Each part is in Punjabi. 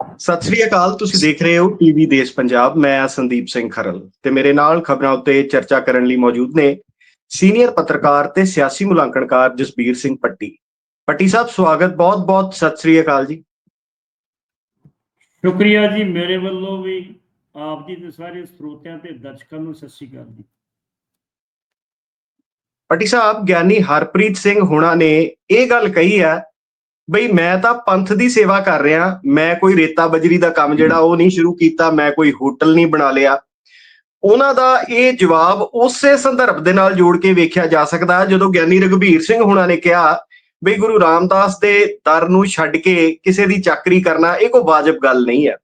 ਸਤਿ ਸ੍ਰੀ ਅਕਾਲ ਤੁਸੀਂ ਦੇਖ ਰਹੇ ਹੋ ਟੀਵੀ ਦੇਸ਼ ਪੰਜਾਬ ਮੈਂ ਸੰਦੀਪ ਸਿੰਘ ਖਰਲ ਤੇ ਮੇਰੇ ਨਾਲ ਖਬਰਾਂ ਉੱਤੇ ਚਰਚਾ ਕਰਨ ਲਈ ਮੌਜੂਦ ਨੇ ਸੀਨੀਅਰ ਪੱਤਰਕਾਰ ਤੇ ਸਿਆਸੀ ਮੁਲਾਂਕਣਕਾਰ ਜਸਬੀਰ ਸਿੰਘ ਪੱਟੀ। ਪੱਟੀ ਸਾਹਿਬ ਸਵਾਗਤ ਬਹੁਤ-ਬਹੁਤ ਸਤਿ ਸ੍ਰੀ ਅਕਾਲ ਜੀ। ਸ਼ੁਕਰੀਆ ਜੀ ਮੇਰੇ ਵੱਲੋਂ ਵੀ ਆਪ ਜੀ ਦੇ ਸਾਰੇ ਸਰੋਤਿਆਂ ਤੇ ਦਰਸ਼ਕਾਂ ਨੂੰ ਸਤਿ ਸ਼੍ਰੀ ਅਕਾਲ ਜੀ। ਪੱਟੀ ਸਾਹਿਬ ਗਿਆਨੀ ਹਰਪ੍ਰੀਤ ਸਿੰਘ ਹੋਣਾ ਨੇ ਇਹ ਗੱਲ ਕਹੀ ਹੈ ਬਈ ਮੈਂ ਤਾਂ ਪੰਥ ਦੀ ਸੇਵਾ ਕਰ ਰਿਹਾ, ਮੈਂ ਕੋਈ ਰੇਤਾ ਬਜਰੀ ਦਾ ਕੰਮ ਜਿਹੜਾ ਉਹ ਨਹੀਂ ਸ਼ੁਰੂ ਕੀਤਾ, ਮੈਂ ਕੋਈ ਹੋਟਲ ਨਹੀਂ ਬਣਾ ਲਿਆ। ਉਹਨਾਂ ਦਾ ਇਹ ਜਵਾਬ ਉਸੇ ਸੰਦਰਭ ਦੇ ਨਾਲ ਜੋੜ ਕੇ ਵੇਖਿਆ ਜਾ ਸਕਦਾ, ਜਦੋਂ ਗਿਆਨੀ ਰਘਬੀਰ ਸਿੰਘ ਹੁਣਾਂ ਨੇ ਕਿਹਾ, ਬਈ ਗੁਰੂ ਰਾਮਦਾਸ ਦੇ ਦਰ ਨੂੰ ਛੱਡ ਕੇ ਕਿਸੇ ਦੀ ਚਾਕਰੀ ਕਰਨਾ, ਇਹ ਕੋਈ ਵਾਜਬ ਗੱਲ ਨਹੀਂ ਹੈ।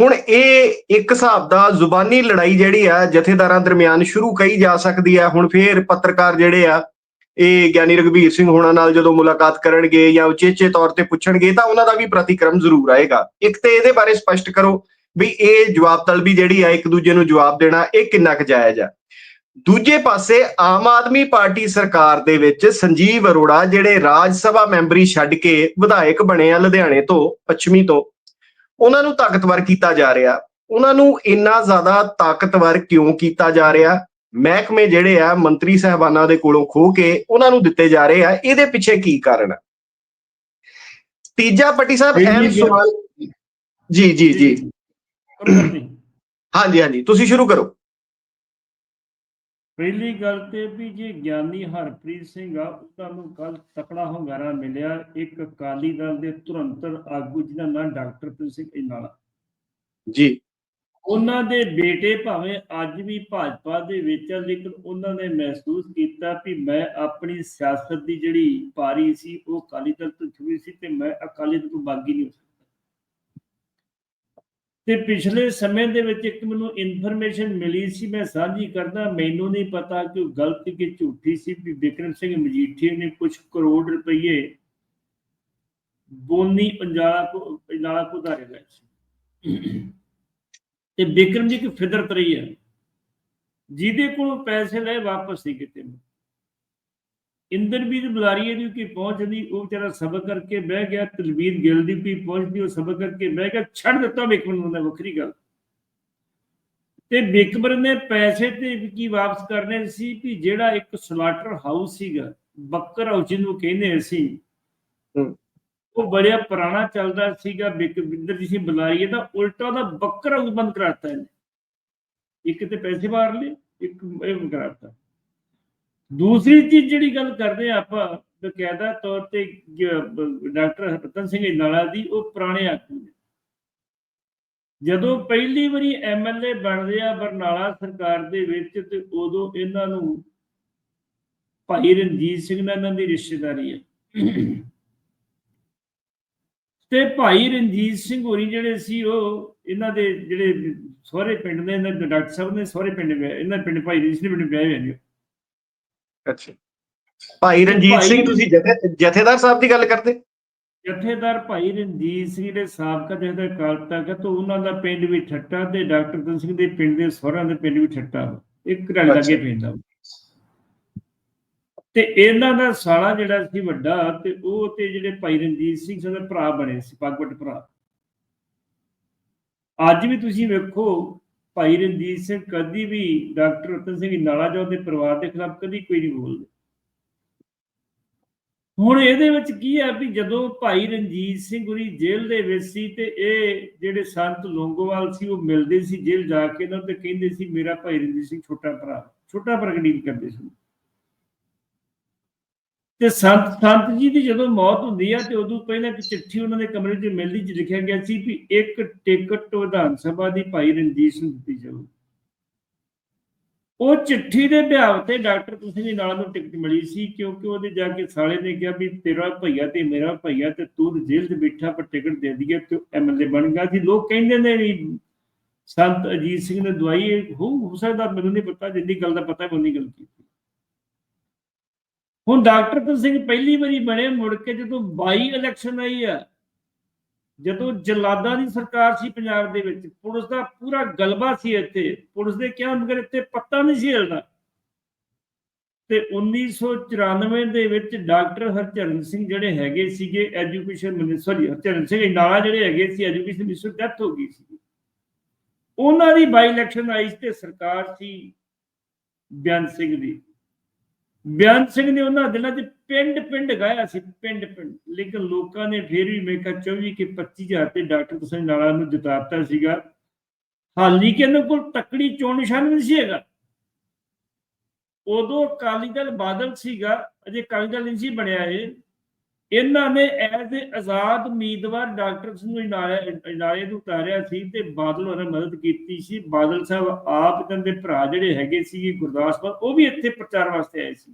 ਹੁਣ ਇਹ ਇੱਕ ਹਿਸਾਬ ਦਾ ਜ਼ੁਬਾਨੀ ਲੜਾਈ ਜਿਹੜੀ ਆ, ਜਥੇਦਾਰਾਂ ਦਰਮਿਆਨ ਸ਼ੁਰੂ ਕਹੀ ਜਾ ਸਕਦੀ ਹੈ ਹੁਣ ਫੇਰ ਪੱਤਰਕਾਰ ਜਿਹੜੇ ਆ ਇਹ ਗਿਆਨੀ ਰਘਬੀਰ ਸਿੰਘ ਹੋਣਾ ਨਾਲ ਜਦੋਂ ਮੁਲਾਕਾਤ ਕਰਨਗੇ ਜਾਂ ਉਚੇਚੇ ਤੌਰ ਤੇ ਪੁੱਛਣਗੇ ਤਾਂ ਉਹਨਾਂ ਦਾ ਵੀ ਪ੍ਰਤੀਕਰਮ ਜ਼ਰੂਰ ਆਏਗਾ। ਇੱਕ ਤੇ ਇਹਦੇ ਬਾਰੇ ਸਪਸ਼ਟ ਕਰੋ ਵੀ ਇਹ ਜਵਾਬ ਤਲਬੀ ਜਿਹੜੀ ਆ, ਇੱਕ ਦੂਜੇ ਨੂੰ ਜਵਾਬ ਦੇਣਾ, ਇਹ ਕਿੰਨਾ ਕੁ ਜਾਇਜ਼ ਆ। ਦੂਜੇ ਪਾਸੇ ਆਮ ਆਦਮੀ ਪਾਰਟੀ ਸਰਕਾਰ ਦੇ ਵਿੱਚ ਸੰਜੀਵ ਅਰੋੜਾ ਜਿਹੜੇ ਰਾਜ ਸਭਾ ਮੈਂਬਰੀ ਛੱਡ ਕੇ ਵਿਧਾਇਕ ਬਣੇ ਆ, ਲੁਧਿਆਣੇ ਤੋਂ, ਪੱਛਮੀ ਤੋਂ, ਉਹਨਾਂ ਨੂੰ ਤਾਕਤਵਰ ਕੀਤਾ ਜਾ ਰਿਹਾ। ਉਹਨਾਂ ਨੂੰ ਇੰਨਾ ਜ਼ਿਆਦਾ ਤਾਕਤਵਰ ਕਿਉਂ ਕੀਤਾ ਜਾ ਰਿਹਾ? ਮਹਿਕਮੇ ਜਿਹੜੇ ਆ ਮੰਤਰੀ ਸਹਿਬਾਨਾਂ ਦੇ ਕੋਲੋਂ ਖੋ ਕੇ ਉਹਨਾਂ ਨੂੰ ਦਿੱਤੇ ਜਾ ਰਹੇ ਆ। ਇਹਦੇ ਪਿੱਛੇ ਕੀ ਕਾਰਨ ਆ? ਤੀਜਾ ਪੱਟੀ ਸਾਹਿਬ ਅਹਿਮ ਸਵਾਲ ਜੀ ਜੀ ਜੀ। ਹਾਂਜੀ। ਹਾਂਜੀ ਤੁਸੀਂ ਸ਼ੁਰੂ ਕਰੋ। ਪਹਿਲੀ ਗੱਲ ਤੇ ਵੀ ਜੇ ਗਿਆਨੀ ਹਰਪ੍ਰੀਤ ਸਿੰਘ ਆ ਉਹਨਾਂ ਨੂੰ ਕੱਲ ਤਕੜਾ ਹੁੰਗਾਰਾ ਮਿਲਿਆ। ਇੱਕ ਅਕਾਲੀ ਦਲ ਦੇ ਤੁਰੰਤਰ ਆਗੂ ਜਿਹਦਾ ਨਾਮ ਡਾਕਟਰ ਪ੍ਰਿੰਸ ਸਿੰਘ ਇਨਾਲਾ। ਜੀ। ਉਹਨਾਂ ਦੇ ਬੇਟੇ ਭਾਵੇਂ ਅੱਜ ਵੀ ਭਾਜਪਾ ਦੇ ਵਿੱਚ ਆ, ਲੇਕਿਨ ਉਹਨਾਂ ਨੇ ਮਹਿਸੂਸ ਕੀਤਾ ਵੀ ਮੈਂ ਆਪਣੀ ਸਿਆਸਤ ਦੀ ਜਿਹੜੀ ਪਾਰੀ ਸੀ, ਉਹ ਅਕਾਲੀ ਦਲ ਤੋਂ ਛੁਈ ਸੀ ਤੇ ਮੈਂ ਅਕਾਲੀ ਦਲ ਤੋਂ ਬਾਗੀ ਨਹੀਂ ਹੋ ਸਕਦਾ। ਤੇ ਪਿਛਲੇ ਸਮੇਂ ਦੇ ਵਿੱਚ ਇੱਕ ਮੈਨੂੰ ਇਨਫੋਰਮੇਸ਼ਨ ਮਿਲੀ ਸੀ, ਮੈਂ ਸਾਂਝੀ ਕਰਦਾ, ਮੈਨੂੰ ਨਹੀਂ ਪਤਾ ਕਿ ਉਹ ਗਲਤ ਕਿ ਝੂਠੀ ਸੀ ਵੀ ਬਿਕਰਮ ਸਿੰਘ ਮਜੀਠੀਆ ਨੇ ਕੁਝ ਕਰੋੜ ਰੁਪਏ ਬੋਨੀ ਪੰਜਾਲਾ ਕੋ ਪੰਜਾਲਾ ਕੋ ਧਾਰੇ ਗਏ ਸੀ। ਤੇ ਬਿਕਰਮ ਜੀ ਇੱਕ ਫਿਦਰਤ ਰਹੀ ਹੈ? ਜਿਹਦੇ ਕੋਲ ਪੈਸੇ ਲਏ ਵਾਪਸ ਨਹੀਂ ਕੀਤੇ। ਇੰਦਰਬੀਰ ਬੁਲਾਰੀਏ ਦੀ ਕੀ ਪਹੁੰਚ ਉਹ ਵਿਚਾਰਾ ਸਬਰ ਕਰਕੇ ਬਹਿ ਗਿਆ, ਤਲਵੀਰ ਗਿੱਲ ਦੀ ਵੀ ਪਹੁੰਚਦੀ ਉਹ ਸਬਕ ਕਰਕੇ ਬਹਿ ਗਿਆ, ਛੱਡ ਦਿੱਤਾ ਬਿਕਰਮ ਨੂੰ ਉਹਨੇ ਵੱਖਰੀ ਗੱਲ। ਤੇ ਬਿਕਮਰ ਨੇ ਪੈਸੇ ਤੇ ਕੀ ਵਾਪਸ ਕਰਨੇ ਸੀ ਵੀ ਜਿਹੜਾ ਇੱਕ ਸਲਾਟਰ ਹਾਊਸ ਸੀਗਾ, ਬੱਕਰ ਹਾਊਸ ਜਿਹਨੂੰ ਕਹਿੰਦੇ ਸੀ ਉਹ ਬੜਿਆ ਪੁਰਾਣਾ ਚੱਲਦਾ ਸੀਗਾ ਬਿਕਵਿੰਦਰ ਜੀ ਸਿੰਘ ਬੁਲਾਰੀਏ ਦਾ ਉਲਟਾ ਉਹਦਾ ਬੱਕਰ ਬੰਦ ਕਰਾਤਾ ਇਹਨੇ। ਇੱਕ ਤੇ ਪੈਸੇ ਮਾਰ ਲਏ, ਇੱਕ ਇਹ ਕਰਾਤਾ। ਦੂਸਰੀ ਚੀਜ਼ ਜਿਹੜੀ ਗੱਲ ਕਰਦੇ ਆ ਆਪਾਂ, ਬਕਾਇਦਾ ਤੌਰ ਤੇ ਡਾਕਟਰ ਹਰਪਤਨ ਸਿੰਘ ਨਾਲਾ ਦੀ, ਉਹ ਪੁਰਾਣੇ ਆਗੂ ਨੇ। ਜਦੋਂ ਪਹਿਲੀ ਵਾਰੀ ਐਮਐਲਏ ਬਣਦੇ ਆ ਬਰਨਾਲਾ ਸਰਕਾਰ ਦੇ ਵਿੱਚ ਤੇ ਉਦੋਂ ਇਹਨਾਂ ਨੂੰ ਭਾਈ ਰਣਜੀਤ ਸਿੰਘ ਨਾਲ ਇਹਨਾਂ ਦੀ ਰਿਸ਼ਤੇਦਾਰੀ ਆ। ਤੇ ਭਾਈ ਰਣਜੀਤ ਸਿੰਘ ਹੋਰੀ ਜਿਹੜੇ ਸੀ ਉਹ ਇਹਨਾਂ ਦੇ ਜਿਹੜੇ ਸਹੁਰੇ ਪਿੰਡ ਨੇ ਇਹਨਾਂ ਦੇ ਡਾਕਟਰ ਸਾਹਿਬ ਨੇ ਸਹੁਰੇ ਪਿੰਡ ਇਹਨਾਂ ਦੇ ਪਿੰਡ ਭਾਈ ਰਣਜੀਤ ਸਿੰਘ ਦੇ ਪਿੰਡ ਵਿਆਹ ਹੋਏ ਨੇ ਅੱਛਾ ਭਾਈ ਰਣਜੀਤ ਸਿੰਘ ਤੁਸੀਂ ਜਥੇ ਜਥੇਦਾਰ ਸਾਹਿਬ ਦੀ ਗੱਲ ਕਰਦੇ ਜਥੇਦਾਰ ਭਾਈ ਰਣਜੀਤ ਸਿੰਘ ਦੇ ਸਾਬਕਾ ਜਥੇਦਾਰ ਅਕਾਲ ਤਖਤ ਤੋਂ ਉਹਨਾਂ ਦਾ ਪਿੰਡ ਵੀ ਠੱਟਾ ਤੇ ਡਾਕਟਰ ਦਨ ਸਿੰਘ ਦੇ ਪਿੰਡ ਦੇ ਸਹੁਰਿਆਂ ਦੇ ਪਿੰਡ ਵੀ ਠੱਟਾ। ਇੱਕ ਅੱਛਾ। ਲੱਗੇ ਪੈਂਦਾ। ਤੇ ਇਹਨਾਂ ਦਾ ਸਾਲਾ ਜਿਹੜਾ ਸੀ ਵੱਡਾ ਤੇ ਉਹ ਤੇ ਜਿਹੜੇ ਭਾਈ ਰਣਜੀਤ ਸਿੰਘ ਦੇ ਭਰਾ ਬਣੇ ਸੀ, ਪਗਵਟ ਭਰਾ। ਅੱਜ ਵੀ ਤੁਸੀਂ ਵੇਖੋ, ਭਾਈ ਰਣਜੀਤ ਸਿੰਘ ਕਦੀ ਵੀ ਡਾਕਟਰ ਰਤਨ ਸਿੰਘ ਨਾਲਾ ਜੋ ਦੇ ਪਰਿਵਾਰ ਦੇ ਖਿਲਾਫ ਕਦੀ ਕੋਈ ਨਹੀਂ ਬੋਲਦੇ। ਹੁਣ ਇਹਦੇ ਵਿੱਚ ਕੀ ਹੈ ਵੀ ਜਦੋਂ ਭਾਈ ਰਣਜੀਤ ਸਿੰਘ ਗੁਰੀ ਜੇਲ੍ਹ ਦੇ ਵਿੱਚ ਸੀ ਤੇ ਇਹ ਜਿਹੜੇ ਸੰਤ ਲੋਂਗੋਵਾਲ ਸੀ, ਉਹ ਮਿਲਦੇ ਸੀ ਜੇਲ੍ਹ ਜਾ ਕੇ ਇਹਨਾਂ ਤੇ ਕਹਿੰਦੇ ਸੀ, ਮੇਰਾ ਭਾਈ ਰਣਜੀਤ ਸਿੰਘ ਛੋਟਾ ਭਰਾ। ਛੋਟਾ ਭਰਾ ਕਰਦੇ ਸੀ ਤੇ ਸੰਤ ਸੰਤ ਜੀ ਦੀ ਜਦੋਂ ਮੌਤ ਹੁੰਦੀ ਆ ਤੇ ਉਦੋਂ ਪਹਿਲਾਂ ਇੱਕ ਚਿੱਠੀ ਉਹਨਾਂ ਦੇ ਕਮਰੇ 'ਚ ਮਿਲਦੀ ਚ ਲਿਖਿਆ ਗਿਆ ਸੀ ਵੀ ਇੱਕ ਟਿਕਟ ਵਿਧਾਨ ਸਭਾ ਦੀ ਭਾਈ ਰਣਜੀਤ ਸਿੰਘ ਦਿੱਤੀ ਜਾਊ ਉਹ ਚਿੱਠੀ ਦੇ ਬਿਆਨ ਤੇ ਡਾਕਟਰ ਤੁਸੀਂ ਦੀ ਨਾਲ ਨੂੰ ਟਿਕਟ ਮਿਲੀ ਸੀ ਕਿਉਂਕਿ ਉਹਦੇ ਜਾ ਕੇ ਸਾਲੇ ਨੇ ਕਿਹਾ ਵੀ ਤੇਰਾ ਭਈਆ ਤੇ ਮੇਰਾ ਭਈਆ ਤੇ ਤੂੰ ਤਾਂ ਜੇਲ੍ਹ 'ਚ ਬੈਠਾ ਪਰ ਟਿਕਟ ਦੇ ਦਈਏ ਤੇ ਐਮਐਲਏ ਬਣ ਗਿਆ ਸੀ। ਲੋਕ ਕਹਿੰਦੇ ਨੇ ਵੀ ਸੰਤ ਅਜੀਤ ਸਿੰਘ ਨੇ ਦਵਾਈ, ਹੋ ਹੋ ਸਕਦਾ ਮੈਨੂੰ ਨਹੀਂ ਪਤਾ, ਜਿੰਨੀ ਗੱਲ ਦਾ ਪਤਾ ਮੈਂ ਉਨੀ ਗੱਲ ਕੀਤੀ। ਹੁਣ ਡਾਕਟਰ ਸਿੰਘ ਪਹਿਲੀ ਵਾਰੀ ਬਣੇ, ਮੁੜ ਕੇ ਜਦੋਂ 22 ਇਲੈਕਸ਼ਨ ਆਈ ਆ, ਜਦੋਂ ਜਲਾਦਾਂ ਦੀ ਸਰਕਾਰ ਸੀ ਪੰਜਾਬ ਦੇ ਵਿੱਚ, ਪੁਲਿਸ ਦਾ ਪੂਰਾ ਗਲਬਾ ਸੀ ਇੱਥੇ, ਪੁਲਿਸ ਦੇ ਕਿਹਾ ਮਗਰ ਇੱਥੇ ਪੱਤਾ ਨਹੀਂ ਸੀ ਹਿਲਦਾ। ਤੇ 1994 ਦੇ ਵਿੱਚ ਡਾਕਟਰ ਹਰਚਰਨ ਸਿੰਘ ਜਿਹੜੇ ਹੈਗੇ ਸੀਗੇ, ਐਜੂਕੇਸ਼ਨ ਮਿਨਿਸਟਰ ਹਰਚਰਨ ਸਿੰਘ ਨਾਲਾ ਜਿਹੜੇ ਹੈਗੇ ਸੀ, ਐਜੂਕੇਸ਼ਨ ਮਿਨਿਸਟਰ ਡੈਥ ਹੋ ਗਈ ਸੀ। ਉਹਨਾਂ ਦੀ ਬਾਈ ਇਲੈਕਸ਼ਨ ਆਈ ਸੀ ਤੇ ਸਰਕਾਰ ਸੀ ਬਿਆਨ ਸਿੰਘ ਦੀ। ਬਿਆਨ ਸਿੰਘ ਨੇ ਉਹਨਾਂ ਦਿਨਾਂ 'ਚ ਪਿੰਡ ਪਿੰਡ ਗਾਇਆ ਸੀ, ਪਿੰਡ ਪਿੰਡ। ਲੇਕਿਨ ਲੋਕਾਂ ਨੇ ਫੇਰ ਵੀ ਮੈਂ ਕਿਹਾ 24 ਕਿ 25000 ਤੇ ਡਾਕਟਰ ਹੁਸੈਨ ਨਾਲਾ ਨੂੰ ਦਿੱਤਾ ਸੀਗਾ। ਹਾਲੀ ਕਿ ਇਹਨਾਂ ਕੋਲ ਤਕੜੀ ਚੋਣ ਨਿਸ਼ਾਨ ਨਹੀਂ ਸੀ ਹੈਗਾ। ਉਦੋਂ ਅਕਾਲੀ ਦਲ ਬਾਦਲ ਸੀਗਾ, ਅਜੇ ਅਕਾਲੀ ਦਲ ਨਹੀਂ ਸੀ ਬਣਿਆ ਇਹ। ਇਹਨਾਂ ਨੇ ਐਜ਼ ਏ ਆਜ਼ਾਦ ਉਮੀਦਵਾਰ ਡਾਕਟਰ ਸਿੰਘ ਇਨਾਲੇ ਨੂੰ ਉਤਾਰਿਆ ਸੀ ਤੇ ਬਾਦਲ ਉਹਨਾਂ ਨੇ ਮਦਦ ਕੀਤੀ ਸੀ। ਬਾਦਲ ਸਾਹਿਬ ਆਪ ਦੇ ਭਰਾ ਜਿਹੜੇ ਹੈਗੇ ਸੀ ਗੁਰਦਾਸਪੁਰ ਉਹ ਵੀ ਇੱਥੇ ਪ੍ਰਚਾਰ ਵਾਸਤੇ ਆਏ ਸੀ।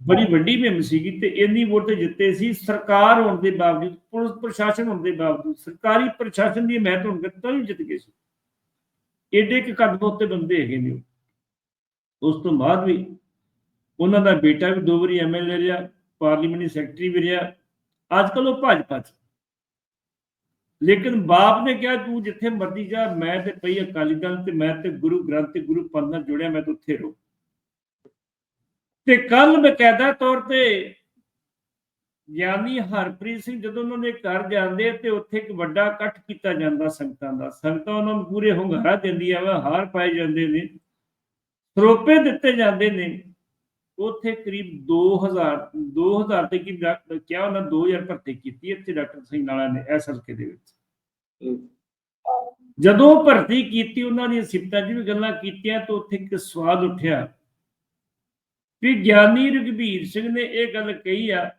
ਬੜੀ ਵੱਡੀ ਮੁਹਿੰਮ ਸੀਗੀ ਤੇ ਇੰਨੀ ਵੋਟ ਤੇ ਜਿੱਤੇ ਸੀ। ਸਰਕਾਰ ਹੋਣ ਦੇ ਬਾਵਜੂਦ ਪੁਲਿਸ ਪ੍ਰਸ਼ਾਸਨ ਹੋਣ ਦੇ ਬਾਵਜੂਦ ਸਰਕਾਰੀ ਪ੍ਰਸ਼ਾਸਨ ਦੀ ਮਹਿਤ ਹੋਣ ਕਰਕੇ ਤਾਂ ਵੀ ਜਿੱਤ ਗਏ ਸੀ। ਏਡੇ ਇੱਕ ਕਦਮ ਉੱਤੇ ਬੰਦੇ ਹੈਗੇ ਨੇ। ਉਸ ਤੋਂ ਬਾਅਦ ਵੀ ਉਹਨਾਂ ਦਾ ਬੇਟਾ ਵੀ ਦੋ ਵਾਰੀ ਐਮਐਲਏ ਰਿਹਾ। ਪਾਰਲੀਮੈਂਟਰੀ ਸੈਕਟਰੀ ਵੀ ਰਿਹਾ। ਅੱਜ ਕੱਲ ਉਹ ਭਾਜਪਾ ਚ। ਲੇਕਿਨ ਬਾਪ ਨੇ ਕਿਹਾ, ਤੂੰ ਜਿੱਥੇ ਮਰਜ਼ੀ ਜਾ, ਮੈਂ ਤੇ ਪਈ ਅਕਾਲੀ ਦਲ ਤੇ, ਮੈਂ ਤੇ ਗੁਰੂ ਗ੍ਰੰਥ ਤੇ ਗੁਰੂ ਪੰਥ ਨਾਲ ਜੁੜਿਆ, ਮੈਂ ਤਾਂ ਉੱਥੇ ਰਹੂੰ। ਤੇ ਕੱਲ ਬਕਾਇਦਾ ਤੌਰ ਤੇ ਗਿਆਨੀ ਹਰਪ੍ਰੀਤ ਸਿੰਘ, ਜਦੋਂ ਉਹਨਾਂ ਦੇ ਘਰ ਜਾਂਦੇ ਤੇ ਉੱਥੇ ਇੱਕ ਵੱਡਾ ਇਕੱਠ ਕੀਤਾ ਜਾਂਦਾ ਸੰਗਤਾਂ ਦਾ। ਸੰਗਤਾਂ ਉਹਨਾਂ ਨੂੰ ਪੂਰੇ ਹੁੰਗਾਰਾ ਦਿੰਦੀਆਂ ਵਾ, ਹਾਰ ਪਾਏ ਜਾਂਦੇ ਨੇ, ਸਰੋਪੇ ਦਿੱਤੇ ਜਾਂਦੇ ਨੇ। ਉੱਥੇ ਕਰੀਬ 2000 2000 ਤੇ ਕੀ ਕਿਹਾ ਉਹਨਾਂ 2000 ਭਰਤੀ ਕੀਤੀ ਇੱਥੇ ਡਾਕਟਰ ਸਿੰਘ ਨਾਲਾ ਨੇ ਇਸ ਹਲਕੇ ਦੇ ਵਿੱਚ। ਜਦੋਂ ਭਰਤੀ ਕੀਤੀ ਉਹਨਾਂ ਦੀਆਂ ਸਿਫਤਾਂ 'ਚ ਵੀ ਗੱਲਾਂ ਕੀਤੀਆਂ ਤਾਂ ਉੱਥੇ ਇੱਕ ਸਵਾਦ ਉੱਠਿਆ ਵੀ ਗਿਆਨੀ ਰਘਬੀਰ ਸਿੰਘ ਨੇ ਇਹ ਗੱਲ ਕਹੀ ਆ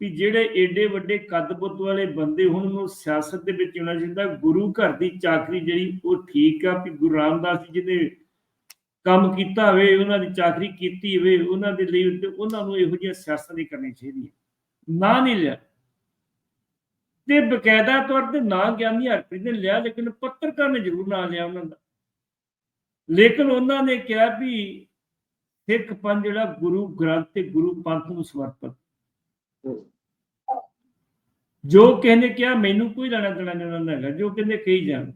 ਵੀ ਜਿਹੜੇ ਏਡੇ ਵੱਡੇ ਕੱਦ-ਬੁੱਤ ਵਾਲੇ ਬੰਦੇ ਹੁਣ ਨੂੰ ਸਿਆਸਤ ਦੇ ਵਿੱਚ ਆਉਣਾ ਚਾਹੀਦਾ ਗੁਰੂ ਘਰ ਦੀ ਚਾਕਰੀ ਜਿਹੜੀ ਉਹ ਠੀਕ ਆ ਵੀ ਗੁਰੂ ਰਾਮਦਾਸ ਜੀ ਜਿਹਨੇ ਕੰਮ ਕੀਤਾ ਹੋਵੇ, ਉਹਨਾਂ ਦੀ ਚਾਕਰੀ ਕੀਤੀ ਹੋਵੇ, ਉਹਨਾਂ ਦੇ ਲਈ ਉਹਨਾਂ ਨੂੰ ਇਹੋ ਜਿਹੀਆਂ ਸਿਆਸਤਾਂ ਨਹੀਂ ਕਰਨੀ ਚਾਹੀਦੀ ਨਾ ਨਹੀਂ ਲਿਆ। ਤੇ ਬਕਾਇਦਾ ਤੌਰ ਤੇ ਨਾ ਗਿਆਨੀ ਹਰਪ੍ਰੀਤ ਨੇ ਲਿਆ, ਲੇਕਿਨ ਪੱਤਰਕਾਰ ਨੇ ਜ਼ਰੂਰ ਨਾ ਲਿਆ ਉਹਨਾਂ ਦਾ। ਲੇਕਿਨ ਉਹਨਾਂ ਨੇ ਕਿਹਾ ਵੀ ਸਿੱਖ ਪੰਥ ਜਿਹੜਾ ਗੁਰੂ ਗ੍ਰੰਥ ਤੇ ਗੁਰੂ ਪੰਥ ਨੂੰ ਸਮਰਪਿਤ। ਜੋ ਕਿਸੇ ਨੇ ਕਿਹਾ, ਮੈਨੂੰ ਕੋਈ ਲੈਣਾ ਦੇਣਾ ਨਹੀਂ ਉਹਨਾਂ ਦਾ ਹੈਗਾ, ਜੋ ਕਹਿੰਦੇ ਕਹੀ ਜਾਣ।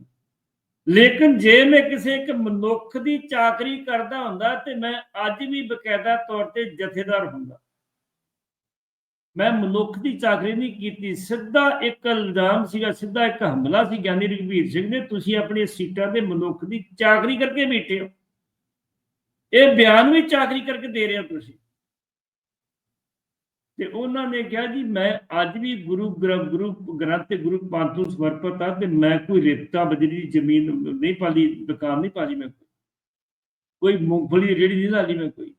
ਲੇਕਿਨ ਜੇ ਮੈਂ ਕਿਸੇ ਇੱਕ ਮਨੁੱਖ ਦੀ ਚਾਕਰੀ ਕਰਦਾ ਹੁੰਦਾ ਤੇ ਮੈਂ ਅੱਜ ਵੀ ਬਕਾਇਦਾ ਤੌਰ ਤੇ ਜਥੇਦਾਰ ਹੁੰਦਾ। ਮੈਂ ਮਨੁੱਖ ਦੀ ਚਾਕਰੀ ਨਹੀਂ ਕੀਤੀ, ਸਿੱਧਾ ਇੱਕ ਇਲਜ਼ਾਮ ਸੀਗਾ, ਸਿੱਧਾ ਇੱਕ ਹਮਲਾ ਸੀ ਗਿਆਨੀ ਰਘਬੀਰ ਸਿੰਘ ਨੇ ਤੁਸੀਂ ਆਪਣੀ ਸੀਟਾਂ ਤੇ ਮਨੁੱਖ ਦੀ ਚਾਕਰੀ ਕਰਕੇ ਬੈਠੇ ਹੋ। ਇਹ ਬਿਆਨ ਵੀ ਚਾਕਰੀ ਕਰਕੇ ਦੇ ਰਹੇ ਹੋ ਤੁਸੀਂ। ਤੇ ਉਹਨਾਂ ਨੇ ਕਿਹਾ ਜੀ, ਮੈਂ ਅੱਜ ਵੀ ਗੁਰੂ ਗ੍ਰੰਥ ਗੁਰੂ ਗ੍ਰੰਥ ਤੇ ਗੁਰੂ ਪੰਥ ਨੂੰ ਸਮਰਪਿਤ ਆ ਤੇ ਮੈਂ ਕੋਈ ਰੇਤਾ ਬਜਰੀ ਜ਼ਮੀਨ ਨਹੀਂ ਪਾਲੀ, ਦੁਕਾਨ ਨਹੀਂ ਪਾਲੀ ਮੈਂ ਕੋਈ। ਮੂੰਗਫਲੀ ਦੀ ਰੇੜੀ ਨਹੀਂ ਲਾਲੀ ਮੈਂ ਕੋਈ।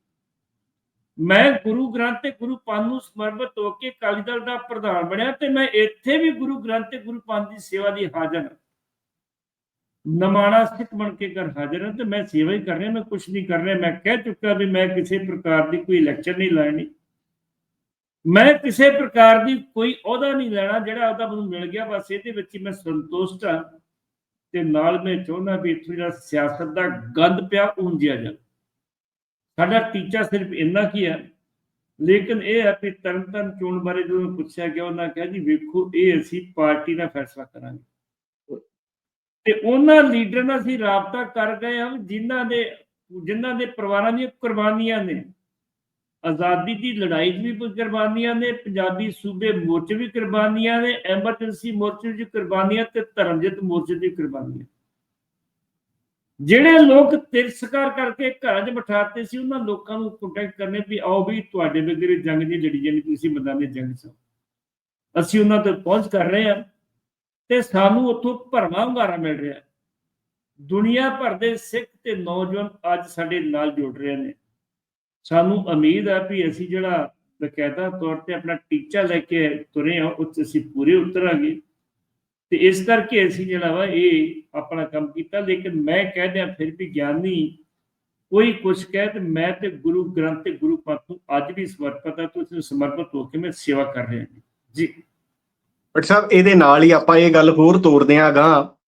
ਮੈਂ ਗੁਰੂ ਗ੍ਰੰਥ ਤੇ ਗੁਰੂ ਪੰਥ ਨੂੰ ਸਮਰਪਿਤ ਹੋ ਕੇ ਅਕਾਲੀ ਦਲ ਦਾ ਪ੍ਰਧਾਨ ਬਣਿਆ ਤੇ ਮੈਂ ਇੱਥੇ ਵੀ ਗੁਰੂ ਗ੍ਰੰਥ ਤੇ ਗੁਰੂ ਪੰਥ ਦੀ ਸੇਵਾ ਦੀ ਹਾਜ਼ਰ ਹਾਂ। ਨਮਾਣਾ ਸਿੱਖ ਬਣ ਕੇ ਕਰ ਹਾਜ਼ਰ ਹਾਂ ਤੇ ਮੈਂ ਸੇਵਾ ਹੀ ਕਰ ਰਿਹਾ, ਮੈਂ ਕੁਝ ਨਹੀਂ ਕਰ ਰਿਹਾ। ਮੈਂ ਕਹਿ ਚੁੱਕਾ ਵੀ ਮੈਂ ਕਿਸੇ ਪ੍ਰਕਾਰ ਦੀ ਕੋਈ ਇਲੈਕਸ਼ਨ ਨਹੀਂ ਲੈਣੀ। ਮੈਂ ਕਿਸੇ ਪ੍ਰਕਾਰ ਦੀ ਕੋਈ ਅਹੁਦਾ ਨਹੀਂ ਲੈਣਾ, ਜਿਹੜਾ ਅਹੁਦਾ ਮੈਨੂੰ ਮਿਲ ਗਿਆ, ਬਸ ਇਹਦੇ ਵਿੱਚ ਹੀ ਮੈਂ ਸੰਤੁਸ਼ਟ ਹਾਂ ਤੇ ਨਾਲ ਮੈਂ ਚਾਹੁੰਦਾ ਵੀ ਇੱਥੋਂ ਜਿਹੜਾ ਸਿਆਸਤ ਦਾ ਗੰਦ ਪਿਆ ਉਂਝਿਆ ਜਾ। ਸਾਡਾ ਟੀਚਾ ਸਿਰਫ ਇੰਨਾ ਕੀ ਹੈ ਲੇਕਿਨ ਇਹ ਹੈ ਕਿ ਤਰਨਤਨ ਚੋਣ ਬਾਰੇ ਜਦੋਂ ਪੁੱਛਿਆ ਗਿਆ, ਉਹਨਾਂ ਕਿਹਾ ਜੀ, ਵੇਖੋ, ਇਹ ਅਸੀਂ ਪਾਰਟੀ ਦਾ ਫੈਸਲਾ ਕਰਾਂਗੇ। ਤੇ ਉਹਨਾਂ ਲੀਡਰਾਂ ਨਾਲ ਅਸੀਂ ਰਾਬਤਾ ਕਰ ਗਏ ਹਾਂ ਜਿਨ੍ਹਾਂ ਦੇ ਜਿਨ੍ਹਾਂ ਦੇ ਪਰਿਵਾਰਾਂ ਦੀਆਂ ਕੁਰਬਾਨੀਆਂ ਨੇ ਆਜ਼ਾਦੀ ਦੀ ਲੜਾਈ 'ਚ ਵੀ ਕੁਰਬਾਨੀਆਂ ਨੇ, ਪੰਜਾਬੀ ਸੂਬੇ ਮੋਰਚੇ ਵੀ ਕੁਰਬਾਨੀਆਂ ਨੇ, ਐਮਰਜੈਂਸੀ ਮੋਰਚੇ ਦੀ ਕੁਰਬਾਨੀਆਂ ਤੇ ਧਰਮਜੀਤ ਮੋਰਚੇ ਦੀ ਕੁਰਬਾਨੀਆਂ। ਜਿਹੜੇ ਲੋਕ ਤਿਰਸਕਾਰ ਕਰਕੇ ਘਰਾਂ 'ਚ ਬਿਠਾਤੇ ਸੀ, ਉਹਨਾਂ ਲੋਕਾਂ ਨੂੰ ਕੰਟੈਕਟ ਕਰਨੇ ਵੀ ਆਓ ਵੀ ਤੁਹਾਡੇ ਵਗੈਰੇ ਜੰਗ ਦੀ ਲੜੀ ਜਾਣੀ ਤੁਸੀਂ ਮੈਦਾਨੇ ਜੰਗ 'ਚ ਅਸੀਂ ਉਹਨਾਂ ਤੇ ਪਹੁੰਚ ਕਰ ਰਹੇ ਹਾਂ ਤੇ ਸਾਨੂੰ ਉੱਥੋਂ ਭਰਵਾਂ ਹੁੰਗਾਰਾ ਮਿਲ ਰਿਹਾ। ਦੁਨੀਆ ਭਰ ਦੇ ਸਿੱਖ ਤੇ ਨੌਜਵਾਨ ਅੱਜ ਸਾਡੇ ਨਾਲ ਜੁੜ ਰਹੇ ਨੇ। ਸਾਨੂੰ ਉਮੀਦ ਹੈ ਵੀ ਅਸੀਂ ਜਿਹੜਾ ਬਕਾਇਦਾ ਤੌਰ ਤੇ ਆਪਣਾ ਟੀਚਾ ਲੈ ਕੇ ਤੁਰੇ ਆ, ਉਹ 'ਚ ਅਸੀਂ ਪੂਰੇ ਉਤਰਾਂਗੇ। ਤੇ ਇਸ ਕਰਕੇ ਅਸੀਂ ਜਿਹੜਾ ਵਾ, ਇਹ ਆਪਣਾ ਕੰਮ ਕੀਤਾ। ਲੇਕਿਨ ਮੈਂ ਕਹਿ ਦਿਆਂ, ਫਿਰ ਵੀ ਗਿਆਨੀ ਕੋਈ ਕੁਛ ਕਹੇ ਤੇ ਮੈਂ ਤੇ ਗੁਰੂ ਗ੍ਰੰਥ ਤੇ ਗੁਰੂ ਪੰਥ ਨੂੰ ਅੱਜ ਵੀ ਸਮਰਪਿਤ ਆ ਤੇ ਸਮਰਪਿਤ ਹੋ ਕੇ ਮੈਂ ਸੇਵਾ ਕਰ ਰਿਹਾ ਜੀ। ਬਟ ਸਾਹਿਬ, ਇਹਦੇ ਨਾਲ ਹੀ ਆਪਾਂ ਇਹ ਗੱਲ ਹੋਰ ਤੋਰਦੇ ਆਂ ਗਾਂ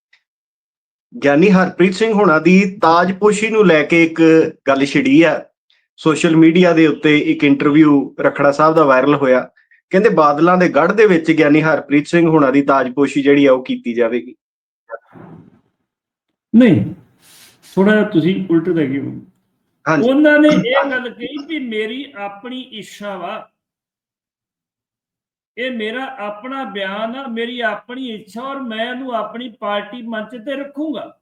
ਗਿਆਨੀ ਹਰਪ੍ਰੀਤ ਸਿੰਘ ਹੋਣਾ ਦੀ ਤਾਜਪੋਸ਼ੀ ਨੂੰ ਲੈ ਕੇ ਇੱਕ ਗੱਲ ਛਿੜੀ ਆ। ਸੋਸ਼ਲ ਮੀਡੀਆ ਦੇ ਉੱਤੇ ਇੱਕ ਇੰਟਰਵਿਊ ਰਖੜਾ ਸਾਹਿਬ ਦਾ ਵਾਇਰਲ ਹੋਇਆ। ਕਹਿੰਦੇ ਬਾਦਲਾਂ ਦੇ ਗੜ੍ਹ ਦੇ ਵਿੱਚ ਗਿਆਨੀ ਹਰਪ੍ਰੀਤ ਸਿੰਘ ਹੋਣਾ ਦੀ ਤਾਜਪੋਸ਼ੀ ਜਿਹੜੀ ਆ ਉਹ ਕੀਤੀ ਜਾਵੇਗੀ। ਨਹੀਂ ਥੋੜਾ ਤੁਸੀਂ ਉਲਟ ਦੇ ਗਏ ਹੋ। ਹਾਂਜੀ। ਉਹਨਾਂ ਨੇ ਇਹ ਗੱਲ ਕਹੀ ਵੀ ਮੇਰੀ ਆਪਣੀ ਇੱਛਾ ਵਾ। ਇਹ ਮੇਰਾ ਆਪਣਾ ਬਿਆਨ ਆ ਮੇਰੀ ਆਪਣੀ ਇੱਛਾ ਔਰ ਮੈਂ ਇਹਨੂੰ ਆਪਣੀ ਪਾਰਟੀ ਮੰਚ ਤੇ ਰੱਖੂੰਗਾ।